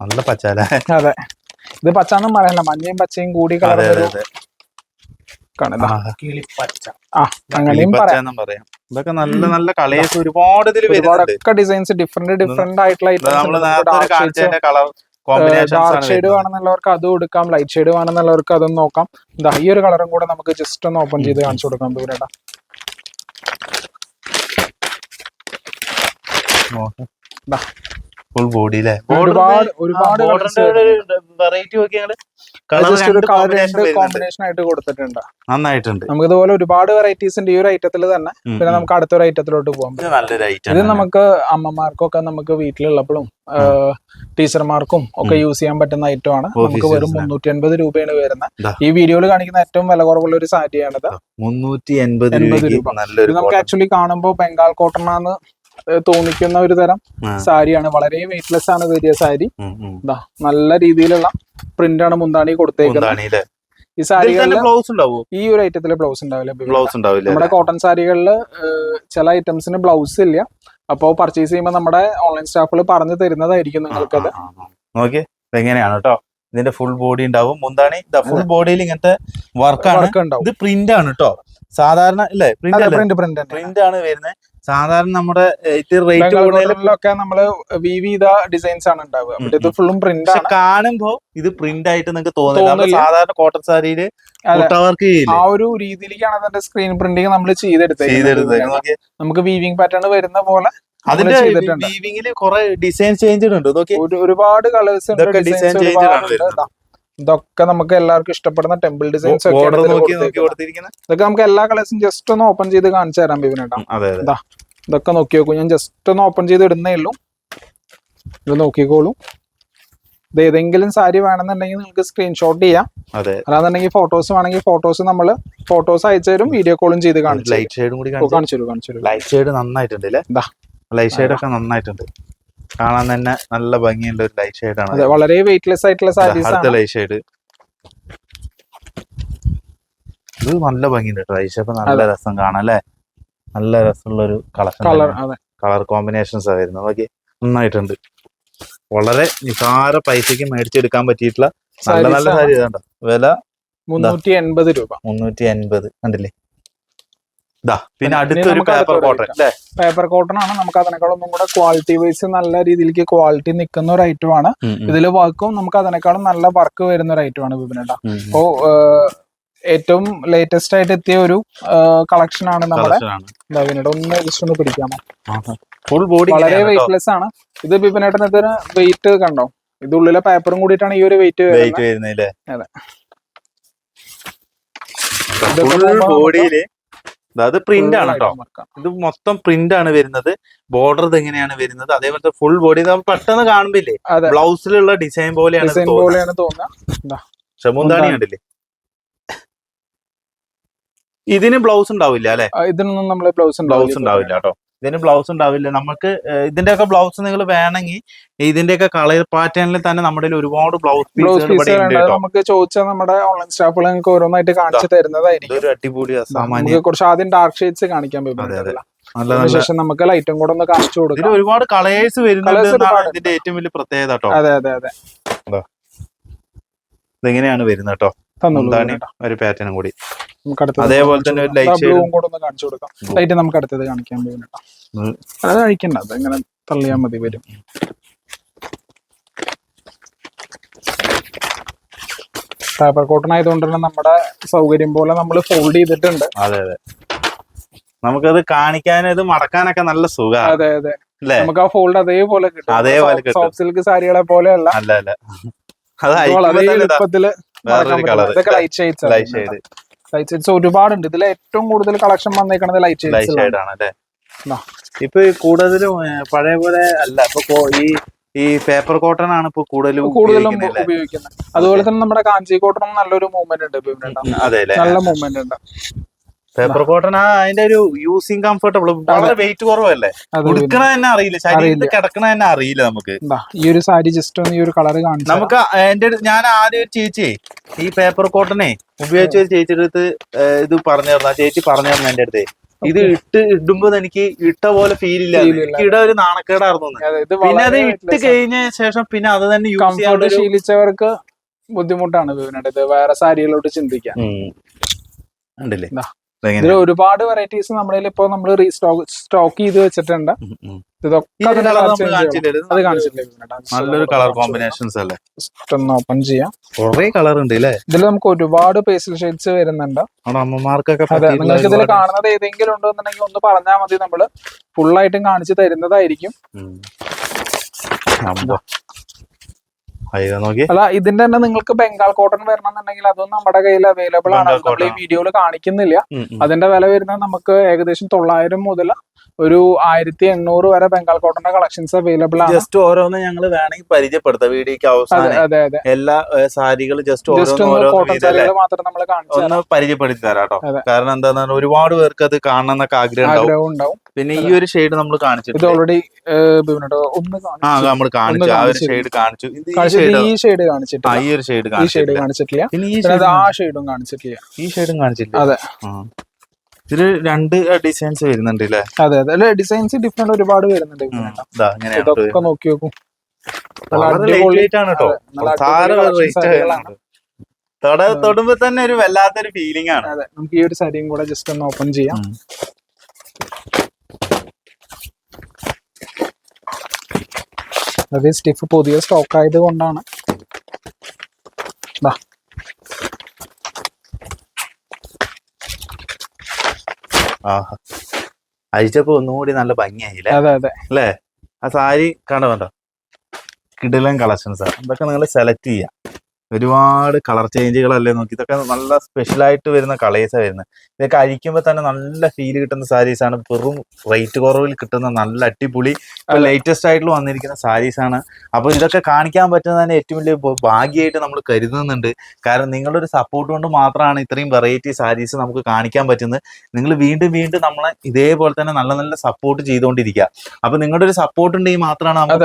നല്ല പച്ചാല? അതെ. ഇത് പച്ചാന്നും പറയല്ല മഞ്ഞയും പച്ചയും കൂടി കളർ കാണുന്ന അങ്ങനെയും പറയാം. ഇതൊക്കെ നല്ല നല്ല കളേഴ്സ് ഒരുപാട് ഇതിൽ ഒരുപാടൊക്കെ ഡിസൈൻസ് ഡിഫറെന്റ് ഡിഫറെന്റ് ആയിട്ടുള്ള കളർ ഡാർക്ക് ഷെയ്ഡ്. വേണമെന്നുള്ളവർക്ക് അതും എടുക്കാം. ലൈറ്റ് ഷെയ്ഡ് വേണമെന്നുള്ളവർക്ക് അതും നോക്കാം. ഇതാ ഈ ഒരു കളറും കൂടെ നമുക്ക് ജസ്റ്റ് ഒന്ന് ഓപ്പൺ ചെയ്ത് കാണിച്ചു കൊടുക്കാം. ദൂരേട്ടാ. ഫുൾ ബോഡി അല്ലേ ഒരുപാട് ഒരുപാട് വെറൈറ്റി ഒരു കോമ്പിനേഷൻ ആയിട്ട് കൊടുത്തിട്ടുണ്ട്. നന്നായിട്ടുണ്ട്. നമുക്ക് ഇതുപോലെ ഒരുപാട് വെറൈറ്റീസ് ഉണ്ട് ഈ ഒരു ഐറ്റത്തിൽ തന്നെ. പിന്നെ നമുക്ക് നമുക്ക് അടുത്തൊരു ഐറ്റത്തിലോട്ട് പോകാം ഇത് നല്ലൊരു ഇത് നമുക്ക് അമ്മമാർക്കൊക്കെ നമുക്ക് വീട്ടിലുള്ളപ്പോഴും ടീച്ചർമാർക്കും ഒക്കെ യൂസ് ചെയ്യാൻ പറ്റുന്ന ഐറ്റം ആണ്. നമുക്ക് വെറും. മുന്നൂറ്റി എൺപത് രൂപയാണ് വരുന്നത്. ഈ വീഡിയോയിൽ കാണിക്കുന്ന ഏറ്റവും വില കുറവുള്ള ഒരു സാരിയാണിത്. മുന്നൂറ്റി എൺപത് രൂപ. നമുക്ക് ആക്ച്വലി കാണുമ്പോൾ ബംഗാൾ കോട്ടൺ ഏഹ് തോന്നിക്കുന്ന ഒരു തരം സാരിയാണ്. വളരെ വെയിറ്റ്ലെസ് ആണ് വരിക സാരി. നല്ല രീതിയിലുള്ള പ്രിന്റ് ആണ് മുന്താണി കൊടുത്തേക്കുന്നത്. ഈ സാരികളിൽ തന്നെ ബ്ലൗസ് ഉണ്ടാവോ? ഈ ഒരു ഐറ്റത്തിൽ ബ്ലൗസ് ഉണ്ടാവില്ല ബ്ലൗസ് ഉണ്ടാവില്ല നമ്മുടെ കോട്ടൺ സാരികളിൽ ചില ഐറ്റംസിന് ബ്ലൗസ് ഇല്ല. അപ്പോൾ പർച്ചേസ് ചെയ്യുമ്പോൾ നമ്മുടെ ഓൺലൈൻ സ്റ്റാഫുകൾ പറഞ്ഞു തരുന്നതായിരിക്കും നിങ്ങൾക്കത്. നോക്കി എങ്ങനെയാണ് കേട്ടോ ഇതിന്റെ ഫുൾ ബോഡി ഉണ്ടാവും. മുന്താണി ഫുൾ ബോഡിയിൽ ഇങ്ങനത്തെ വർക്കാണ് ഇത് പ്രിന്റ് ആണ് കേട്ടോ സാധാരണ അല്ലേ? പ്രിന്റ് പ്രിന്റ് പ്രിന്റ് ആണ് വരുന്നത്. സാധാരണ നമ്മുടെ റേറ്റ് കൂടുതലൊക്കെ നമ്മൾ വിവിധ ഡിസൈൻസ് ആണ് ഉണ്ടാവുക. ഇത് ഫുള്ളും പ്രിന്റ് കാണുമ്പോ ഇത് പ്രിന്റ് ആയിട്ട് നിങ്ങൾക്ക് തോന്നുന്നു സാധാരണ കോട്ടൺ സാരിയിൽ വർക്ക് ആ ഒരു രീതിയിലേക്കാണ് അതിന്റെ സ്ക്രീൻ പ്രിന്റിങ് നമ്മൾ ചെയ്തെടുത്തത് നമുക്ക് വീവിംഗ് പാറ്റേൺ വരുന്ന പോലെ അതിന്റെ വീവിംഗിൽ വീവിങ്ങിൽ കുറെ ഡിസൈൻ ചേഞ്ച് ഉണ്ട് ഒരുപാട് കളേഴ്സ് ഡിസൈൻ ഇതൊക്കെ ഇതൊക്കെ നമുക്ക് എല്ലാവർക്കും ഇഷ്ടപ്പെടുന്ന ടെമ്പിൾ ഡിസൈൻസ്. ഇതൊക്കെ നമുക്ക് എല്ലാ കളേഴ്സും ജസ്റ്റ് ഒന്ന് ഓപ്പൺ ചെയ്ത് കാണിച്ചു തരാം ബിബിനേട്ടാ അതെ ഇതൊക്കെ നോക്കി നോക്കൂ. ഞാൻ ജസ്റ്റ് ഒന്ന് ഓപ്പൺ ചെയ്ത് ഇടുന്നേ ഉള്ളൂ. ഇത് നോക്കിക്കോളൂ. ഇത് ഏതെങ്കിലും സാരി വേണമെന്നുണ്ടെങ്കിൽ നിങ്ങൾക്ക് സ്ക്രീൻഷോട്ട് ചെയ്യാം. അല്ലാന്നുണ്ടെങ്കിൽ ഫോട്ടോസ് വേണമെങ്കിൽ ഫോട്ടോസ് നമ്മൾ ഫോട്ടോസ് അയച്ചു തരും വീഡിയോ കോളും ചെയ്ത് കാണിച്ചു ലൈറ്റ് ഷെയ്ഡും കൂടി കാണിച്ചു കാണിച്ചു ലൈറ്റ് ഷെയ്ഡ് നന്നായിട്ടുണ്ട്. ലൈറ്റ് ഷെയ്ഡ് ഒക്കെ നന്നായിട്ടുണ്ട്. കാണാൻ തന്നെ നല്ല ഭംഗിയുള്ള ഒരു ലൈറ്റ് ഷെയ്ഡ് ആണ്. അതെ വളരെ വെയിറ്റ്ലെസ് ആയിട്ടുള്ള സാരീസ് അടുത്ത ലൈറ്റ് ഷെയ്ഡ് ഇത് നല്ല ഭംഗിയുണ്ട് കേട്ടോ. ലൈറ്റ് നല്ല. രസം കാണാം അല്ലേ? നല്ല രസമുള്ള ഒരു കളക്ഷൻ കളർ കോമ്പിനേഷൻസ് ആയിരുന്നു വരുന്നത്. നോക്കി നന്നായിട്ടുണ്ട്. വളരെ നിസാര പൈസക്ക് മേടിച്ചെടുക്കാൻ പറ്റിയിട്ടുള്ള നല്ല നല്ല. സാരി ഇതാണ്ടോ വില മുന്നൂറ്റി എൺപത് രൂപ. മുന്നൂറ്റി എൺപത്. കണ്ടില്ലേ? പിന്നെ അടുത്തൊരു പേപ്പർ കോട്ടൺ പേപ്പർ കോട്ടൺ ആണ്. നമുക്ക് അതിനേക്കാളും ഒന്നും കൂടെ ക്വാളിറ്റി വൈസ് നല്ല രീതിയിലേക്ക് ക്വാളിറ്റി നിൽക്കുന്ന ഒരു ഐറ്റം ആണ്. ഇതിൽ വർക്കും നമുക്ക് അതിനേക്കാളും നല്ല വർക്ക് വരുന്ന ഒരു ഐറ്റം ആണ് വിപിനേട്ട അപ്പോ ഏറ്റവും ലേറ്റസ്റ്റ് ആയിട്ട് എത്തിയ ഒരു കളക്ഷൻ ആണ് നമ്മുടെ വിപിനേട്ട ഒന്ന് ജസ്റ്റ് ഒന്ന് പിടിക്കാമോ? ഫുൾ ബോഡി വളരെ വെയിറ്റ്ലെസ് ആണ്. ഇത് വിപിനേട്ടൻ ഇതിന് വെയിറ്റ് കണ്ടോ? ഇത് ഉള്ളിലെ പേപ്പറും കൂടിയിട്ടാണ് ഈ ഒരു വെയിറ്റ് വെയിറ്റ് വരുന്നില്ലേ അതെ. ബോഡിയിൽ അത് പ്രിന്റ് ആണ് കേട്ടോ ഇത് മൊത്തം പ്രിന്റ് ആണ് വരുന്നത്. ബോർഡർ ഇത് എങ്ങനെയാണ് വരുന്നത്? അതേപോലത്തെ ഫുൾ ബോഡി നമ്മൾ പെട്ടെന്ന് കാണുമ്പില്ലേ? ബ്ലൗസിലുള്ള ഡിസൈൻ പോലെയാണ് തോന്നുന്നത്. പോലെയാണ് തോന്നുക പക്ഷെ മുന്താണി കണ്ടില്ലേ? ഇതിന് ബ്ലൗസ് ഉണ്ടാവില്ല അല്ലെ? ഇതിനൊന്നും നമ്മൾ ബ്ലൗസ് ബ്ലൗസ് ഉണ്ടാവില്ല കേട്ടോ ഇതിന് ബ്ലൗസ് ഉണ്ടാവില്ല. നമുക്ക് ഇതിന്റെയൊക്കെ ബ്ലൗസ് നിങ്ങൾ വേണമെങ്കിൽ ഇതിന്റെയൊക്കെ കളർ പാറ്റേണിൽ തന്നെ നമ്മുടെ ഒരുപാട് ബ്ലൗസ് പീസുകൾ നമുക്ക് ചോദിച്ചാൽ നമ്മുടെ ഓൺലൈൻ സ്റ്റാഫുകൾ നിങ്ങൾക്ക് ഓരോന്നായിട്ട് കാണിച്ചു തരുന്നതായിരിക്കും. അടിപൊളി നമുക്ക് കുറച്ച് ആദ്യം ഡാർക്ക് ഷെയ്ഡ്സ് കാണിക്കാൻ അതെ, അതെ. പറ്റും നല്ല നല്ല ശേഷം നമുക്ക് ലൈറ്റും കൂടെ ഒന്ന് കാണിച്ചു കൊടുക്കും. ഒരുപാട് കളേഴ്സ് വരുന്നുണ്ട് ഇതിന്റെ ഏറ്റവും വലിയ പ്രത്യേകത കേട്ടോ. അതെ അതെ അതെ. ഇതെങ്ങനെയാണ് വരുന്നത് കേട്ടോ. ഒരു പാറ്റേൺ കൂടി. നമുക്ക് അടുത്തത് അതേപോലെ തന്നെ ഒരു ലൈറ്റ് ബ്ലൂവും കൂടെ ഒന്ന് കാണിച്ചു കൊടുക്കാം. ലൈറ്റ് നമുക്ക് അടുത്തത് കാണിക്കാൻ ഉം. അത് കഴിക്കണ്ട അത് ഇങ്ങനെ തള്ളിയാൽ മതി വരും. പേപ്പർ കോട്ടൺ ആയതുകൊണ്ട് തന്നെ നമ്മുടെ സൗകര്യം പോലെ നമ്മൾ ഫോൾഡ് ചെയ്തിട്ടുണ്ട്. അതെ അതെ. നമുക്കത് കാണിക്കാനും ഇത് മടക്കാനൊക്കെ നല്ല സുഖം. അതെ അതെ. നമുക്ക് ആ ഫോൾഡ് അതേപോലെ കിട്ടും. അതേപോലെ. സോഫ്റ്റ് സിൽക്ക് സാരികളെ പോലെയല്ല. അല്ല അല്ല. അത് വളരെ എളുപ്പത്തിൽ ലൈറ്റ് ഷെയ്ഡ് ലൈറ്റ് ഷെയ്ഡ്സ് ഒരുപാടുണ്ട്. ഇതിൽ ഏറ്റവും കൂടുതൽ കളക്ഷൻ വന്നേക്കണത് ലൈറ്റ് ലൈറ്റ് ഷെയ്ഡ് ആണ് അല്ലേ. ഇപ്പൊ കൂടുതലും പഴയ പോലെ അല്ല. ഇപ്പൊ ഈ ഈ പേപ്പർ കോട്ടൺ ആണ് ഇപ്പൊ കൂടുതലും കൂടുതലും ഉപയോഗിക്കുന്നത് അതുപോലെ തന്നെ നമ്മുടെ കാഞ്ചി കോട്ടണും നല്ലൊരു മൂവ്മെന്റ് ഉണ്ട് നല്ല മൂവ്മെന്റ് ഉണ്ട്. പേപ്പർ കോട്ടൺ ആ അതിന്റെ ഒരു യൂസിങ് കംഫർട്ടബിൾ വളരെ വെയിറ്റ് കുറവല്ലേ? കൊടുക്കണ തന്നെ അറിയില്ല. ശരീരത്തിൽ. കിടക്കണ തന്നെ അറിയില്ല നമുക്ക്. ഈ ഒരു സാരി ജസ്റ്റ് ഒന്ന് ഈ ഒരു കളർ കാണിച്ചു നമുക്ക് എന്റെ ഞാൻ ആദ്യം ഒരു ചേച്ചി ഈ പേപ്പർ കോട്ടനെ ഉപയോഗിച്ച ഒരു ചേച്ചിയുടെ അടുത്ത് ഇത് പറഞ്ഞു തന്നു ചേച്ചി പറഞ്ഞു തന്നു എന്റെ അടുത്ത്. ഇത് ഇട്ട് ഇടുമ്പോ എനിക്ക് ഇട്ട പോലെ ഫീൽ ഇല്ല. എനിക്ക് ഇട ഒരു നാണക്കേടായിരുന്നു. പിന്നെ അത് ഇട്ട് കഴിഞ്ഞ ശേഷം പിന്നെ അത് തന്നെ യൂസ് ശീലിച്ചവർക്ക് ബുദ്ധിമുട്ടാണ് ഇത് വേറെ സാരികളോട്ട് ചിന്തിക്കാൻ. ഉണ്ടല്ലേ? ഇതിൽ ഒരുപാട് വെറൈറ്റീസ് നമ്മുടെ ഇപ്പോ നമ്മൾ റീസ്റ്റോക്ക് സ്റ്റോക്ക് ചെയ്ത് വെച്ചിട്ടുണ്ട്. ഇതൊക്കെ അത് നല്ലൊരു കളർ കോമ്പിനേഷൻസ് അല്ലേ? ഒന്ന് ഓപ്പൺ ചെയ്യാം. കൊറേ കളർ ഉണ്ട് അല്ലേ ഇതിൽ നമുക്ക് ഒരുപാട് പേസ്റ്റൽ ഷെയ്ഡ്സ് വരുന്നുണ്ട്. അമ്മമാർക്കൊക്കെ അതെ നിങ്ങൾക്ക് ഇതിൽ കാണുന്നത് ഏതെങ്കിലും ഉണ്ടെന്നുണ്ടെങ്കിൽ ഒന്ന് പറഞ്ഞാൽ മതി. നമ്മൾ ഫുൾ ആയിട്ടും കാണിച്ചു തരുന്നതായിരിക്കും. അല്ല ഇതിന്റെ തന്നെ നിങ്ങൾക്ക് ബംഗാൾ കോട്ടൺ വരണമെന്നുണ്ടെങ്കിൽ അതൊന്നും നമ്മുടെ കയ്യിൽ അവൈലബിൾ ആണ്. ബംഗാൾ നമ്മൾ ഈ വീഡിയോയിൽ കാണിക്കുന്നില്ല. അതിന്റെ വില വരുന്നത് നമുക്ക് ഏകദേശം തൊള്ളായിരം മുതൽ ഒരു ആയിരത്തി എണ്ണൂറ് വരെ ബംഗാൾ കോട്ടന്റെ കളക്ഷൻസ് അവൈലബിൾ ആണ്. ജസ്റ്റ് ഓരോന്ന് ഞങ്ങൾ വേണമെങ്കിൽ പരിചയപ്പെടുത്താം വീഡിയോക്ക് അവസാനം. എല്ലാ സാരികൾ ജസ്റ്റ് മാത്രം നമ്മൾ കാണിച്ചു ഒന്ന് പരിചയപ്പെടുത്തി തരാം കേട്ടോ. കാരണം എന്താ ഒരുപാട് പേർക്ക് അത് കാണണം എന്നൊക്കെ ആഗ്രഹം ഉണ്ടാവും. പിന്നെ ഈ ഒരു ഷെയ്ഡ് നമ്മൾ ഇത് കാണിച്ചിട്ടുണ്ട് ഓൾറെഡി ആ കാണിച്ചു നമ്മൾ കാണിച്ചു. ആ ഒരു. ഷെയ്ഡ് കാണിച്ചു. ഈ ഷെയ്ഡ് കാണിച്ചിട്ടില്ല. ഈ ഒരു ഷെയ്ഡ് കാണിച്ചിട്ടില്ല. പിന്നെ ഈ ഷെയ്ഡ് ആ ഷെയ്ഡും കാണിച്ചിട്ടില്ല. ഈ ഷെയ്ഡും കാണിച്ചിട്ടില്ല. അതെ. ഇതിൽ രണ്ട് ഡിസൈൻസ് വരുന്നുണ്ട് അല്ലേ അതെ അതെ. അല്ലെ ഡിസൈൻസ് ഡിഫറെന്റ് ഒരുപാട് വരുന്നുണ്ട് ഇതൊക്കെ നോക്കി നോക്കും. തൊടുമ്പോ തന്നെ ഒരു വല്ലാത്തൊരു ഫീലിംഗ് ആണ്. അതെ നമുക്ക് ഈ ഒരു സാരിയും കൂടെ ജസ്റ്റ് ഒന്ന് ഓപ്പൺ ചെയ്യാം. അത് സ്റ്റിഫ് പുതിയ സ്റ്റോക്ക് ആയത് കൊണ്ടാണ്. ആഹാ. അയച്ചപ്പോ ഒന്നുകൂടി നല്ല ഭംഗിയായില്ലേ? അതെ അതെ. അല്ലേ? ആ സാരി കണ്ടോ കണ്ടോ കിടിലൻ കളക്ഷൻസ്. ആണ് ഇതൊക്കെ നിങ്ങൾ സെലക്ട് ചെയ്യാം. ഒരുപാട് കളർ ചേഞ്ചുകളല്ലേ നോക്കി. ഇതൊക്കെ നല്ല സ്പെഷ്യൽ ആയിട്ട് വരുന്ന കളേഴ്സാണ് വരുന്നത് ഇതൊക്കെ അഴിക്കുമ്പോൾ തന്നെ നല്ല ഫീൽ കിട്ടുന്ന സാരീസ് ആണ്. വെറും റേറ്റ് കുറവിൽ കിട്ടുന്ന നല്ല അടിപൊളി. ലേറ്റസ്റ്റ് ആയിട്ട് വന്നിരിക്കുന്ന സാരീസ് ആണ്. അപ്പൊ ഇതൊക്കെ കാണിക്കാൻ പറ്റുന്ന തന്നെ ഏറ്റവും വലിയ ഭാഗ്യമായിട്ട് നമ്മൾ കരുതുന്നുണ്ട്. കാരണം നിങ്ങളുടെ ഒരു സപ്പോർട്ട് കൊണ്ട് മാത്രമാണ് ഇത്രയും വെറൈറ്റി സാരീസ് നമുക്ക് കാണിക്കാൻ പറ്റുന്നത്. നിങ്ങൾ വീണ്ടും വീണ്ടും നമ്മളെ ഇതേപോലെ തന്നെ നല്ല നല്ല സപ്പോർട്ട് ചെയ്തുകൊണ്ടിരിക്കുക അപ്പൊ നിങ്ങളുടെ ഒരു സപ്പോർട്ട് ഉണ്ടെങ്കിൽ മാത്രമാണ് നമുക്ക്.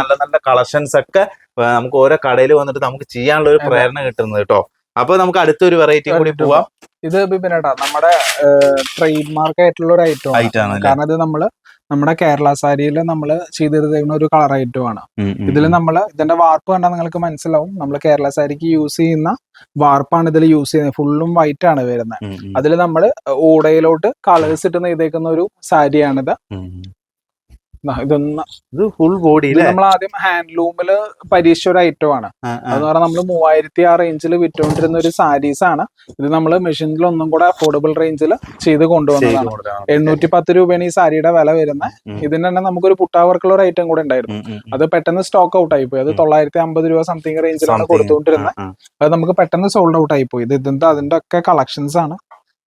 നല്ല നല്ല കളക്ഷൻസ് ഒക്കെ നമുക്ക് ഓരോ കടയിൽ വന്നിട്ട് നമുക്ക് ചെയ്യാനുള്ള ഒരു പ്രേരണ കിട്ടുന്നത് കേട്ടോ. അപ്പൊ നമുക്ക് അടുത്തൊരു വെറൈറ്റി കൂടി പോവാം. ഇത് ബിപിനേട്ടാ നമ്മുടെ ട്രേഡ് മാർക്ക് ആയിട്ടുള്ള ഒരു ഐറ്റം ആണ് കാരണം ഇത് നമ്മൾ നമ്മുടെ കേരള സാരിയിൽ നമ്മൾ ചെയ്തിരുന്ന ഒരു കളർ ഐറ്റം ആണ് ഇതിൽ നമ്മൾ ഇതിന്റെ വാർപ്പ് കണ്ടാൽ നിങ്ങൾക്ക് മനസ്സിലാവും. നമ്മൾ കേരള സാരിക്ക് യൂസ് ചെയ്യുന്ന വാർപ്പാണ് ഇതിൽ യൂസ് ചെയ്യുന്നത്. ഫുള്ളും വൈറ്റ് ആണ് വരുന്നത്. അതിൽ നമ്മൾ ഓടയിലോട്ട് കളേഴ്സ് ഇട്ട് നെയ്തേക്കുന്ന ഒരു സാരിയാണിത്. ഇതൊന്ന് ഇത് ഫുൾ ബോഡി നമ്മൾ ആദ്യം ഹാൻഡ്ലൂമിൽ പരീക്ഷിച്ച ഒരു ഐറ്റം ആണ്. അതെന്ന് പറഞ്ഞാൽ നമ്മൾ മൂവായിരത്തി ആ റേഞ്ചിൽ വിറ്റുകൊണ്ടിരുന്ന ഒരു സാരീസ് ആണ്. ഇത് നമ്മൾ മെഷീനിൽ ഒന്നും കൂടെ അഫോർഡബിൾ റേഞ്ചിൽ ചെയ്ത് കൊണ്ടുവന്നതാണ്. എണ്ണൂറ്റി പത്ത് രൂപയാണ് ഈ സാരിയുടെ വില വരുന്നത്. ഇതിന് തന്നെ നമുക്കൊരു പുട്ടാവർക്കുള്ള ഒരു ഐറ്റം കൂടെ ഉണ്ടായിരുന്നു. അത് പെട്ടെന്ന് സ്റ്റോക്ക് ഔട്ട് ആയി പോയി അത്. തൊള്ളായിരത്തി അമ്പത് രൂപ സംതിങ് റേഞ്ചിലാണ് കൊടുത്തുകൊണ്ടിരുന്നത് അത് നമുക്ക് പെട്ടെന്ന് സോൾഡ് ഔട്ട് ആയി പോയി ഇത് ഇതിന്റെ അതിന്റെ ഒക്കെ കളക്ഷൻസ് ആണ്.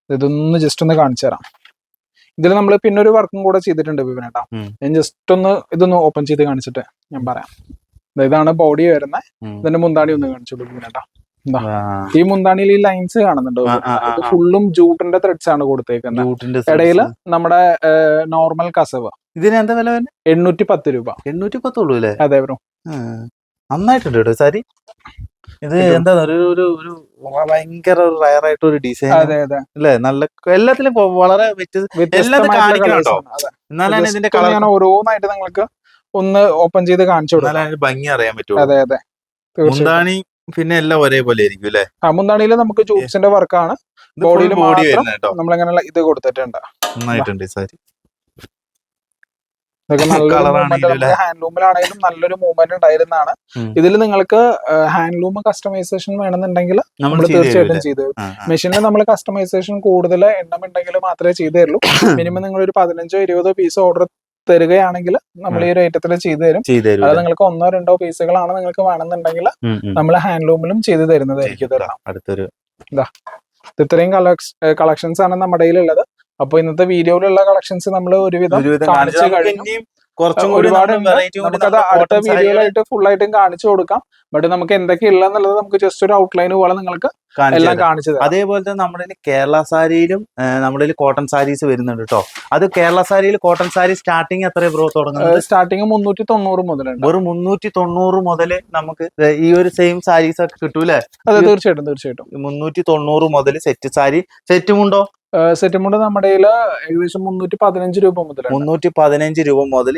ഇതൊന്ന് ജസ്റ്റ് ഒന്ന് കാണിച്ചു തരാം. ഇതിൽ നമ്മൾ പിന്നെ ഒരു വർക്കും കൂടെ ചെയ്തിട്ടുണ്ട് വിപിനേട്ടാ. ഞാൻ ജസ്റ്റ് ഒന്ന് ഇതൊന്ന് ഓപ്പൺ ചെയ്ത് കാണിച്ചിട്ട് ഞാൻ പറയാം. ഇതാണ് ബോഡി വരുന്നത് ഇതിന്റെ മുന്താണി ഒന്ന് കാണിച്ചോളൂ വിപിനേട്ടാ. ഈ മുന്താണിയിൽ ഈ ലൈൻസ് കാണുന്നുണ്ടോ. ഇത് ഫുള്ളും ജൂട്ടിന്റെ ത്രെഡ്സ് ആണ് കൊടുത്തേക്കുന്നത് ഇടയിൽ നമ്മുടെ നോർമൽ കസവ്. ഇതിന് എന്താ വില എണ്ണൂറ്റി പത്ത് രൂപ. എണ്ണൂറ്റി പത്തുള്ളൂ അല്ലേ? അതെ ബ്രോ. നന്നായിട്ടുണ്ട് കേട്ടോ സാരി. ഇത് എന്താണ്? എന്താ ഒരു ഒരു ഒരു ഭയങ്കര റയർ ആയിട്ട് ഒരു ഡിസൈൻ അല്ലേ? നല്ല എല്ലാത്തിലും വളരെ. എന്നാലാണ് ഇതിന്റെ കളർ ഞാൻ ഓരോന്നായിട്ട് നിങ്ങൾക്ക് ഒന്ന് ഓപ്പൺ ചെയ്ത് കാണിച്ചു കൊടുക്കാം. ഭംഗി അറിയാൻ പറ്റും അതെ അതെ. മുന്താണി പിന്നെ എല്ലാം ഒരേപോലെ ആയിരിക്കും അല്ലേ? ആ മുന്താണിയിൽ നമുക്ക് ജൂസിന്റെ വർക്കാണ് ബോഡിയിൽ ബോഡി കേട്ടോ. നമ്മളിങ്ങനെ ഇത് കൊടുത്തിട്ടുണ്ട്. നന്നായിട്ടുണ്ട് സാരി ഇതൊക്കെ നല്ലൊരു Colour മൂവ്മെന്റ് ആണെങ്കിലും നമുക്ക് ഹാൻഡ്ലൂമിലാണെങ്കിലും നല്ലൊരു മൂവ്മെന്റ് ഉണ്ടായിരുന്നാണ്. ഇതിൽ നിങ്ങൾക്ക് ഹാൻഡ്ലൂം കസ്റ്റമൈസേഷൻ വേണമെന്നുണ്ടെങ്കിൽ നമ്മൾ തീർച്ചയായിട്ടും ചെയ്തു. മെഷീനിൽ നമ്മൾ കസ്റ്റമൈസേഷൻ കൂടുതൽ എണ്ണം ഉണ്ടെങ്കിൽ മാത്രമേ ചെയ്തു തരുള്ളൂ. മിനിമം നിങ്ങൾ ഒരു പതിനഞ്ചോ ഇരുപതോ പീസ് ഓർഡർ തരികയാണെങ്കിൽ നമ്മൾ ഈ ഒരു ഐറ്റത്തിൽ ചെയ്തു തരും. അത് നിങ്ങൾക്ക് ഒന്നോ രണ്ടോ പീസുകളാണ് നിങ്ങൾക്ക് വേണമെന്നുണ്ടെങ്കിൽ. നമ്മൾ ഹാൻഡ്ലൂമിലും ചെയ്തു തരുന്നതായിരിക്കും ഇത്രയും കളക്ഷൻസ് ആണ് നമ്മുടെ കയ്യിലുള്ളത്. അപ്പൊ ഇന്നത്തെ വീഡിയോയിലുള്ള കളക്ഷൻസ് നമ്മൾ ഒരുവിധം കാണിച്ചു കഴിഞ്ഞു. കുറച്ചും ഒരുപാട് നമുക്കത് അടുത്ത വീഡിയോയിലായിട്ട് ഫുൾ ആയിട്ടും കാണിച്ചു കൊടുക്കാം. ബട്ട് നമുക്ക് എന്തൊക്കെ ഉള്ളതെന്നുള്ളത് നമുക്ക് ജസ്റ്റ് ഒരു ഔട്ട്ലൈൻ പോലെ നിങ്ങൾക്ക് എല്ലാം കാണിച്ചത് അതേപോലെ തന്നെ നമ്മുടെ കേരള സാരിയിലും നമ്മുടെ കോട്ടൺ സാരീസ് വരുന്നുണ്ട് കേട്ടോ അത് കേരള സാരിയിൽ കോട്ടൺ സാരി സ്റ്റാർട്ടിങ് എത്ര ബ്രോ തുടങ്ങുന്നത്? സ്റ്റാർട്ടിങ് മുന്നൂറ്റി തൊണ്ണൂറ് മുതലുണ്ട്. ഒരു മുന്നൂറ്റി തൊണ്ണൂറ് മുതൽ നമുക്ക് ഈ ഒരു സെയിം സാരീസ് ഒക്കെ കിട്ടൂലേ അതെ തീർച്ചയായിട്ടും തീർച്ചയായിട്ടും. മുന്നൂറ്റി തൊണ്ണൂറ് മുതൽ സെറ്റ് സാരി സെറ്റും ഉണ്ടോ? സെറ്റും മുണ്ട് നമ്മുടെ ഏകദേശം മുന്നൂറ്റി പതിനഞ്ച് രൂപ മുതൽ മുന്നൂറ്റി പതിനഞ്ച് രൂപ മുതൽ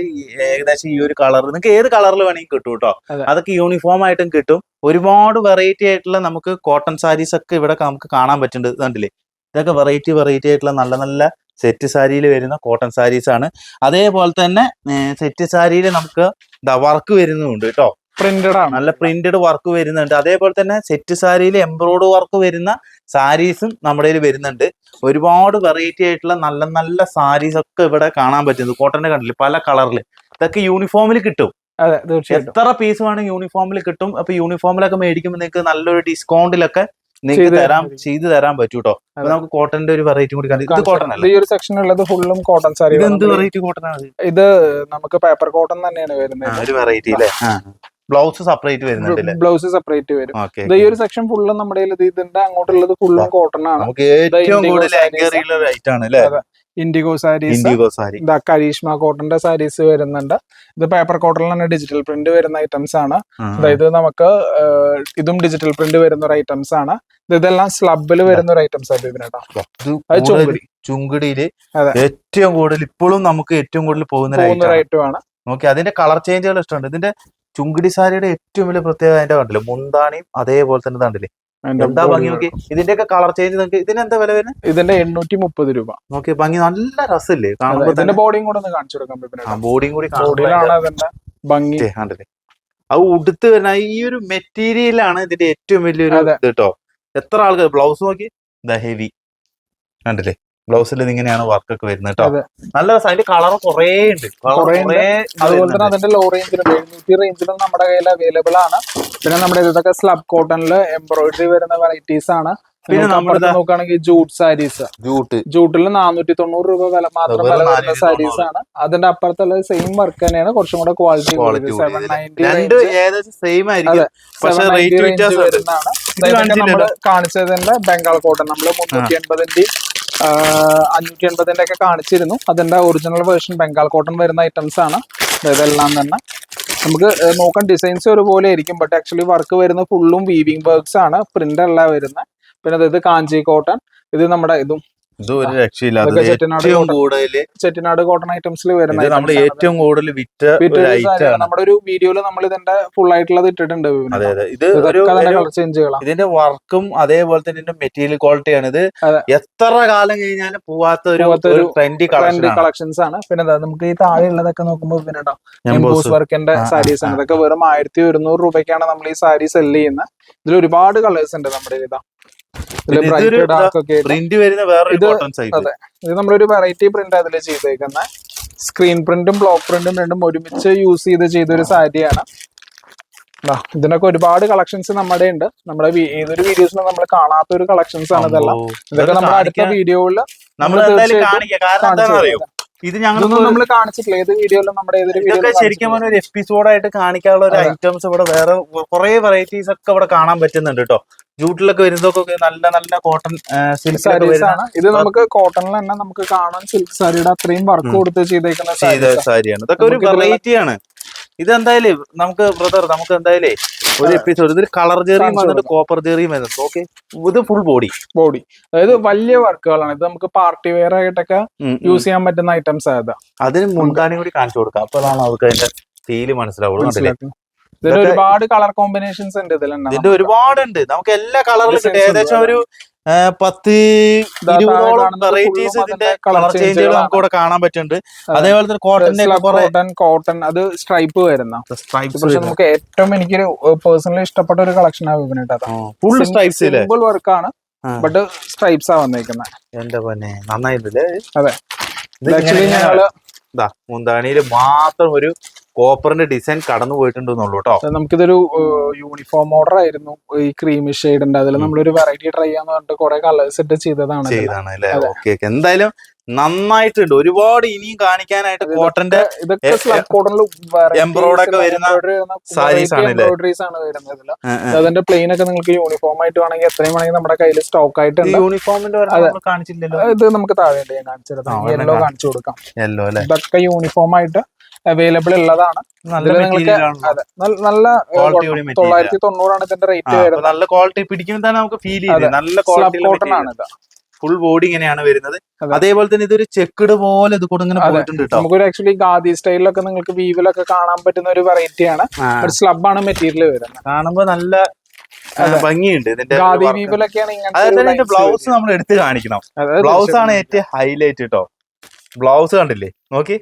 ഏകദേശം ഈ ഒരു കളർ നിങ്ങൾക്ക് ഏത് കളറിൽ വേണമെങ്കിൽ കിട്ടും കേട്ടോ അതൊക്കെ യൂണിഫോം ആയിട്ടും കിട്ടും. ഒരുപാട് വെറൈറ്റി ആയിട്ടുള്ള നമുക്ക് കോട്ടൺ സാരീസ് ഒക്കെ ഇവിടെ നമുക്ക് കാണാൻ പറ്റുന്നുണ്ട്. കണ്ടില്ലേ? ഇതൊക്കെ വെറൈറ്റി വെറൈറ്റി ആയിട്ടുള്ള നല്ല നല്ല സെറ്റ് സാരിയിൽ വരുന്ന കോട്ടൺ സാരീസ് ആണ്. അതേപോലെ തന്നെ സെറ്റ് സാരിയിൽ നമുക്ക് വർക്ക് വരുന്നുണ്ട് കേട്ടോ പ്രിന്റഡ് ആണ്. നല്ല പ്രിന്റഡ് വർക്ക് വരുന്നുണ്ട്. അതേപോലെ തന്നെ സെറ്റ് സാരിയിൽ എംബ്രോയ്ഡ് വർക്ക് വരുന്ന സാരീസും നമ്മുടെ കയ്യിൽ വരുന്നുണ്ട്. ഒരുപാട് വെറൈറ്റി ആയിട്ടുള്ള നല്ല നല്ല സാരീസ് ഒക്കെ ഇവിടെ കാണാൻ പറ്റുന്നത്. കോട്ടന്റെ കണ്ടില്ല? പല കളറിൽ ഇതൊക്കെ യൂണിഫോമിൽ കിട്ടും. അതെ തീർച്ചയായിട്ടും. എത്ര പീസ് വേണമെങ്കിൽ യൂണിഫോമിൽ കിട്ടും. അപ്പൊ യൂണിഫോമിലൊക്കെ മേടിക്കുമ്പോൾ നിങ്ങൾക്ക് നല്ലൊരു ഡിസ്കൗണ്ടിലൊക്കെ നിങ്ങൾക്ക് തരാം ചെയ്തു തരാൻ പറ്റും കേട്ടോ നമുക്ക് കോട്ടന്റെ ഒരു വെറൈറ്റി കൂടി ഇത് കോട്ടൺ ഇത് ഈ ഒരു സെക്ഷൻ ഉള്ളത് ഫുള്ളും കോട്ടൺ സാരി ഇത് എന്ത് വെറൈറ്റി കോട്ടൺ ആണ്? ഇത് നമുക്ക് പേപ്പർ കോട്ടൺ തന്നെയാണ് വരുന്നത്. ഒരു വെറൈറ്റി അല്ലേ ബ്ലൗസ് സെപ്പറേറ്റ് വരുന്നുണ്ടല്ലേ ബ്ലൗസ് സെപ്പറേറ്റ് വരും. ഈ ഒരു സെക്ഷൻ ഫുള്ളും നമ്മുടെ ഇതിന്റെ അങ്ങോട്ടുള്ളത് ഫുള്ളും കോട്ടൺ ആണ്. ഏറ്റവും കൂടുതൽ റൈറ്റ് ആണ് അല്ലേ. ഇൻഡിഗോ സാരീസ് ഇൻഡിഗോ സാരി ഇതാ കരീഷ്മ കോട്ടന്റെ സാരീസ് വരുന്നുണ്ട്. ഇത് പേപ്പർ കോട്ടൺ തന്നെ ഡിജിറ്റൽ പ്രിന്റ് വരുന്ന ഐറ്റംസ് ആണ്. അതായത് നമുക്ക് ഇതും ഡിജിറ്റൽ പ്രിന്റ് വരുന്ന ഒരു ഐറ്റംസ് ആണ്. ഇത് ഇതെല്ലാം സ്ലബിൽ വരുന്ന ഒരു ഐറ്റംസ് ആണ് ഇതിനേട്ടോ. ചുങ്കടിയിൽ. ഏറ്റവും കൂടുതൽ ഇപ്പോഴും നമുക്ക് ഏറ്റവും കൂടുതൽ പോകുന്ന ഒരു. ഐറ്റം ആണ്. നോക്കി അതിന്റെ കളർ ചേഞ്ചുകൾ ഇഷ്ടമുണ്ട്? ഇതിന്റെ ചുങ്കിടി സാരിയുടെ ഏറ്റവും വലിയ പ്രത്യേകത അതിന്റെ കണ്ടില്ലേ? മുന്താണിയും അതേപോലെ തന്നെ കണ്ടില്ലേ? എന്താ ഭംഗി. നോക്കി ഇതിന്റെയൊക്കെ കളർ ചേഞ്ച് നിങ്ങൾക്ക് ഇതിന് എന്താ വില വരുന്നത് ഇതിന്റെ എണ്ണൂറ്റി മുപ്പത് രൂപ. നോക്കി ഭംഗി നല്ല രസമില്ലേ? കാണുമ്പോൾ തന്നെ. ബോഡിയും കൂടെ ഒന്ന് കാണിച്ചു കൊടുക്കാം. ബോഡിയും കൂടി ഭംഗി? കണ്ടില്ലേ? അത് ഉടുത്ത് വരുന്ന ഈ ഒരു മെറ്റീരിയലാണ് ഇതിന്റെ ഏറ്റവും വലിയൊരു. ഇത് കേട്ടോ എത്ര ആൾക്കാർ ബ്ലൗസ് നോക്കി? ദ ഹെവി കണ്ടില്ലേ? ബ്ലൗസിൽ ഇങ്ങനെയാണ് വർക്ക് ഒക്കെ വരുന്നത് കേട്ടോ നല്ല രസം. അതിന്റെ കളർ കുറേ ഉണ്ട്. അതുപോലെ തന്നെ അതിന്റെ ലോ റേഞ്ചിലും എഴുന്നൂറ്റി റേഞ്ചിലും നമ്മുടെ കയ്യിൽ അവൈലബിൾ ആണ്. പിന്നെ നമ്മുടെ ഇതൊക്കെ സ്ലബ് കോട്ടണിൽ എംബ്രോയിഡറി വരുന്ന വെറൈറ്റീസ് ആണ്. പിന്നെ നമ്മൾ നോക്കുകയാണെങ്കിൽ ജൂട്ട് സാരീസ് ജൂട്ട് ജൂട്ടിൽ നാനൂറ്റി തൊണ്ണൂറ് രൂപ വില മാത്രം വില വരുന്ന 490. സാരീസ് ആണ്. അതിന്റെ അപ്പുറത്തുള്ള സെയിം വർക്ക് തന്നെയാണ്. കുറച്ചും കൂടെ ക്വാളിറ്റി സെവൻ. നയന്റി. വരുന്നതാണ്. കാണിച്ചതിന്റെ ബംഗാൾ കോട്ടൺ നമ്മൾ മുന്നൂറ്റി എൺപതിന്റെ അഞ്ഞൂറ്റി എൺപതിന്റെ ഒക്കെ കാണിച്ചിരുന്നു. അതിന്റെ ഒറിജിനൽ വേർഷൻ ബംഗാൾ കോട്ടൺ വരുന്ന ഐറ്റംസ് ആണ്. ഇതെല്ലാം തന്നെ. നമുക്ക് നോക്കാൻ ഡിസൈൻസ് ഒരുപോലെ ആയിരിക്കും. ബട്ട് ആക്ച്വലി വർക്ക് വരുന്ന ഫുള്ളും വീവിംഗ് വർക്ക്സ് ആണ്. പ്രിന്റ് അല്ല വരുന്നത്. പിന്നെ ഇത് കാഞ്ചി കോട്ടൺ ഇത് നമ്മുടെ ഇതും ഇത് ഒരു ഏറ്റവും. കൂടുതൽ ചെട്ടിനാട് കോട്ടൺ ഐറ്റംസിൽ വരുന്ന നമ്മുടെ നമ്മൾ ഏറ്റവും കൂടുതൽ വിറ്റ നമ്മുടെ ഒരു വീഡിയോയിൽ നമ്മൾ ഇതിന്റെ ഫുൾ ആയിട്ടുള്ളത് ഇട്ടിട്ടുണ്ട് അതെ അതെ. ഇത് ഇതിന്റെ വർക്കും അതേപോലെ തന്നെ ഇതിന്റെ മെറ്റീരിയൽ ക്വാളിറ്റിയാണ് ഇത് എത്ര കാലം കഴിഞ്ഞാലും പോവാത്ത ഒരു ട്രെൻഡി കളക്ഷൻ കളക്ഷൻസ് ആണ്. പിന്നെ നമുക്ക് ഈ താഴെ ഉള്ളതൊക്കെ നോക്കുമ്പോൾ പിന്നെ. എംബോസ് വർക്കിന്റെ സാരീസ് ആണ്. ഇതൊക്കെ വെറും ആയിരത്തി ഒരുന്നൂറ് രൂപയ്ക്കാണ് നമ്മൾ ഈ സാരി സെൽ ചെയ്യുന്നത്. ഇതിൽ ഒരുപാട് കളേഴ്സ് ഉണ്ട് നമ്മുടെ ഇതാ പ്രിന്റ് വരുന്ന വേറെ ഇത് അതെ. നമ്മളൊരു വെറൈറ്റി പ്രിന്റ് അതിൽ ചെയ്തേക്കുന്ന. സ്ക്രീൻ പ്രിന്റും ബ്ലോക്ക് പ്രിന്റും രണ്ടും ഒരുമിച്ച് യൂസ് ചെയ്ത് ചെയ്തൊരു സാരിയാണ്. ഇതിനൊക്കെ ഒരുപാട് കളക്ഷൻസ് നമ്മുടെ ഉണ്ട്. നമ്മുടെ ഏതൊരു വീഡിയോസിലും നമ്മൾ കാണാത്ത ഒരു കളക്ഷൻസ് ആണ് ഇതെല്ലാം. ഇതൊക്കെ നമ്മുടെ അടുത്ത വീഡിയോയിൽ നമ്മൾ ഇത് ഞങ്ങൾ നമ്മൾ കാണിച്ചിട്ടില്ല. ഏത് വീഡിയോയിലും നമ്മുടെ ഏതൊരു ഇതൊക്കെ ശരിക്കും ഒരു എപ്പിസോഡായിട്ട് കാണിക്കാനുള്ള ഒരു ഐറ്റംസ് ഇവിടെ വേറെ കുറെ വെറൈറ്റീസ് ഒക്കെ ഇവിടെ കാണാൻ പറ്റുന്നുണ്ട് കേട്ടോ ജൂട്ടിലൊക്കെ വരുന്നതൊക്കെ നല്ല നല്ല കോട്ടൺ സിൽക്ക് സാരീസ് ആണ്. ഇത് നമുക്ക് കോട്ടണിൽ തന്നെ നമുക്ക് കാണാൻ സിൽക്ക് സാരിയുടെ അത്രയും വർക്ക് കൊടുത്ത് ചെയ്തേക്കുന്ന സാരിയാണ്. ഇതൊക്കെ ഒരു ഇത് വെറൈറ്റി ആണ്. ഇതെന്തായാലും നമുക്ക് ബ്രദർ നമുക്ക് എന്തായാലും ഒരു എപ്പിസോഡ് ഇതിൽ കളർ ജെറിയും വന്നിട്ട് കോപ്പർ ജെറിയും വരുന്നത് ഓക്കെ ഇത് ഫുൾ ബോഡി ബോഡി അതായത് വലിയ വർക്കുകളാണ് ഇത് നമുക്ക് പാർട്ടി വെയർ ആയിട്ടൊക്കെ യൂസ് ചെയ്യാൻ പറ്റുന്ന ഐറ്റംസ് ആയതാ അതിന് മുൻകാണി കൂടി കാണിച്ചു കൊടുക്കാം. അപ്പോഴാണ് അവർക്ക് അതിന്റെ ഫീൽ മനസ്സിലാവുള്ളൂ. ഇതിൽ ഒരുപാട് കളർ കോമ്പിനേഷൻസ് ഉണ്ട് ഇതിൽ ഇതിന്റെ ഒരുപാടുണ്ട്. നമുക്ക് എല്ലാ കളറിലും കിട്ടും. ഏകദേശം ഒരു പത്ത് ഇരുപതോളം വെറൈറ്റീസ് ഇതിന്റെ കളർ ചേഞ്ചുകൾ നമുക്ക് ഇവിടെ കാണാൻ പറ്റുന്നുണ്ട്. അതേപോലെ തന്നെ കോട്ടന്റെ കോട്ടൺ കോട്ടൺ അത് സ്ട്രൈപ്പ് വരുന്ന. സ്ട്രൈപ്പ് പക്ഷെ നമുക്ക് ഏറ്റവും എനിക്ക് പേഴ്സണലി ഇഷ്ടപ്പെട്ട ഒരു കളക്ഷൻ ആണ് ഫുൾ സ്ട്രൈപ്സ് സിമ്പിൾ വർക്കാണ്. ബട്ട് സ്ട്രൈപ്സ് ആ. വന്നേക്കുന്നത് എന്റെ പൊന്നെ നന്നായിട്ടില്ലേ അതെ. ആക്ച്വലി ഞങ്ങൾ മുന്താണിയിൽ മാത്രം ഒരു കോപ്പറിന്റെ ഡിസൈൻ കടന്നു പോയിട്ടുണ്ടെന്നുള്ളൂ കേട്ടോ നമുക്കിതൊരു യൂണിഫോം ഓർഡർ ആയിരുന്നു. ഈ ക്രീമി ഷെയ്ഡ് ഉണ്ട് അതിൽ. നമ്മളൊരു വെറൈറ്റി ട്രൈ ചെയ്യാന്ന് പറഞ്ഞിട്ട് കുറെ കളേഴ്സ് ഇട്ട് ചെയ്തതാണ്. ചെയ്താണ് അല്ലേ. ഓക്കെ എന്തായാലും നന്നായിട്ടുണ്ട്. ഒരുപാട് ഇനിയും കാണിക്കാനായിട്ട് കോട്ടന്റെ ഇതൊക്കെ എ- സ്ലബ് ഒക്കെ വരുന്ന സാരീസ് ആണല്ലേ? എംബ്രോയിഡറീസ് ആണ് വരുന്നത് അതിന്റെ പ്ലെയിൻ ഒക്കെ നിങ്ങൾക്ക് യൂണിഫോം ആയിട്ട് വേണമെങ്കിൽ എത്രയും വേണമെങ്കിൽ നമ്മുടെ കയ്യിൽ സ്റ്റോക്ക് ആയിട്ട് യൂണിഫോമിന്റെ കാണിച്ചില്ലല്ലോ. ഇത് നമുക്ക് താഴെ ആ, യെല്ലോ കാണിച്ചു കൊടുക്കാം. യെല്ലോ അല്ലേ? ഇതൊക്കെ യൂണിഫോം ആയിട്ട് അവൈലബിൾ ഉള്ളതാണ്. നല്ല തൊള്ളായിരത്തി തൊണ്ണൂറാണ് ഇതിന്റെ റേറ്റ് വരുന്നത്. നല്ല ക്വാളിറ്റി പിടിക്കുമ്പോൾ തന്നെ നമുക്ക് ഫീൽ അതെ. നല്ല ക്വാളിറ്റി ആണ് ഇത്. ഫുൾ ബോഡി ഇങ്ങനെയാണ് വരുന്നത്. അതേപോലെ തന്നെ ഇതൊരു ചെക്കിട് പോലെ ഇത് കൂടെ ഇങ്ങനെ. പോയിട്ടുണ്ട് നമുക്കൊരു ആക്ച്വലി ഗാദി സ്റ്റൈലിലൊക്കെ നിങ്ങൾക്ക് വീവിലൊക്കെ കാണാൻ പറ്റുന്ന ഒരു വെറൈറ്റി ആണ്. ഒരു സ്ലബ് ആണ് മെറ്റീരിയൽ വരുന്നത്. കാണുമ്പോ നല്ല ഭംഗിയുണ്ട് ഇതിന്റെ അതായത് ഇതിന്റെ ബ്ലൗസ് നമ്മൾ എടുത്ത് കാണിക്കണം. ബ്ലൗസ് ആണ് ഏറ്റവും ഹൈലൈറ്റ് കേട്ടോ ബ്ലൗസ് കണ്ടില്ലേ? നോക്കി.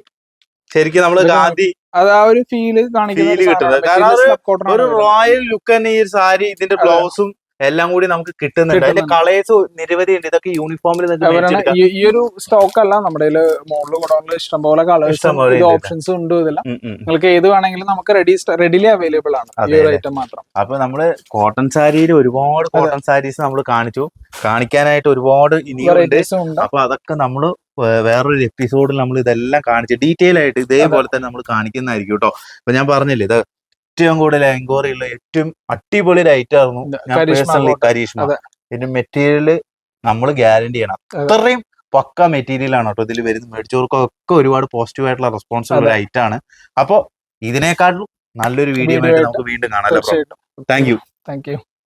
ശരിക്കും നമ്മൾ ഗാന്ധി അത് ആ ഒരു ഫീൽ ഫീൽ കിട്ടുന്നത്. കാരണം ഒരു റോയൽ ലുക്ക് തന്നെ ഈ സാരി ഇതിന്റെ ബ്ലൗസും എല്ലാം കൂടി നമുക്ക് കിട്ടുന്നുണ്ട്. അതിന്റെ കളേഴ്സ് നിരവധി ഉണ്ട്. ഇതൊക്കെ യൂണിഫോമിൽ ഈ ഒരു സ്റ്റോക്ക് അല്ല നമ്മുടെ മോഡൽ കൂടെ ഇഷ്ടംപോലെ കളേഴ്സ് ഓപ്ഷൻസ് ഉണ്ട് ഇതിൽ നിങ്ങൾക്ക് ഏത് വേണമെങ്കിലും നമുക്ക് റെഡി റെഡിലി അവൈലബിൾ ആണ്? ഐറ്റം മാത്രം. അപ്പൊ നമ്മൾ കോട്ടൺ സാരിയിൽ ഒരുപാട് കോട്ടൺ സാരീസ് നമ്മൾ കാണിച്ചു. കാണിക്കാനായിട്ട് ഒരുപാട് ഇനിയുണ്ട്. അപ്പൊ അതൊക്കെ നമ്മൾ വേറൊരു എപ്പിസോഡിൽ നമ്മൾ ഇതെല്ലാം കാണിച്ച് ഡീറ്റെയിൽ ആയിട്ട് ഇതേപോലെ തന്നെ നമ്മൾ കാണിക്കുന്നതായിരിക്കും കേട്ടോ. അപ്പൊ ഞാൻ പറഞ്ഞില്ലേ ഇത് ഏറ്റവും കൂടുതൽ എൻക്വയറി ഉള്ള ഏറ്റവും അടിപൊളി ലൈറ്റ് ആയിരുന്നു ഞാൻ പേഴ്സണലി. കരീഷ്മ. ഇതിന്റെ മെറ്റീരിയൽ നമ്മൾ ഗ്യാരണ്ടി ചെയ്യണം. അതെ. അത്രയും പക്ക മെറ്റീരിയൽ ആണ് കേട്ടോ ഇതിൽ വരുന്ന മേടിച്ചവർക്കൊക്കെ ഒരുപാട് പോസിറ്റീവ് ആയിട്ടുള്ള റെസ്പോൺസ് ഉള്ള അതെ. ഐറ്റം ആണ്. അപ്പോ ഇതിനേക്കാളും നല്ലൊരു വീഡിയോ ആയിട്ട് നമുക്ക് വീണ്ടും തീർച്ചയായിട്ടും. Thank you thank you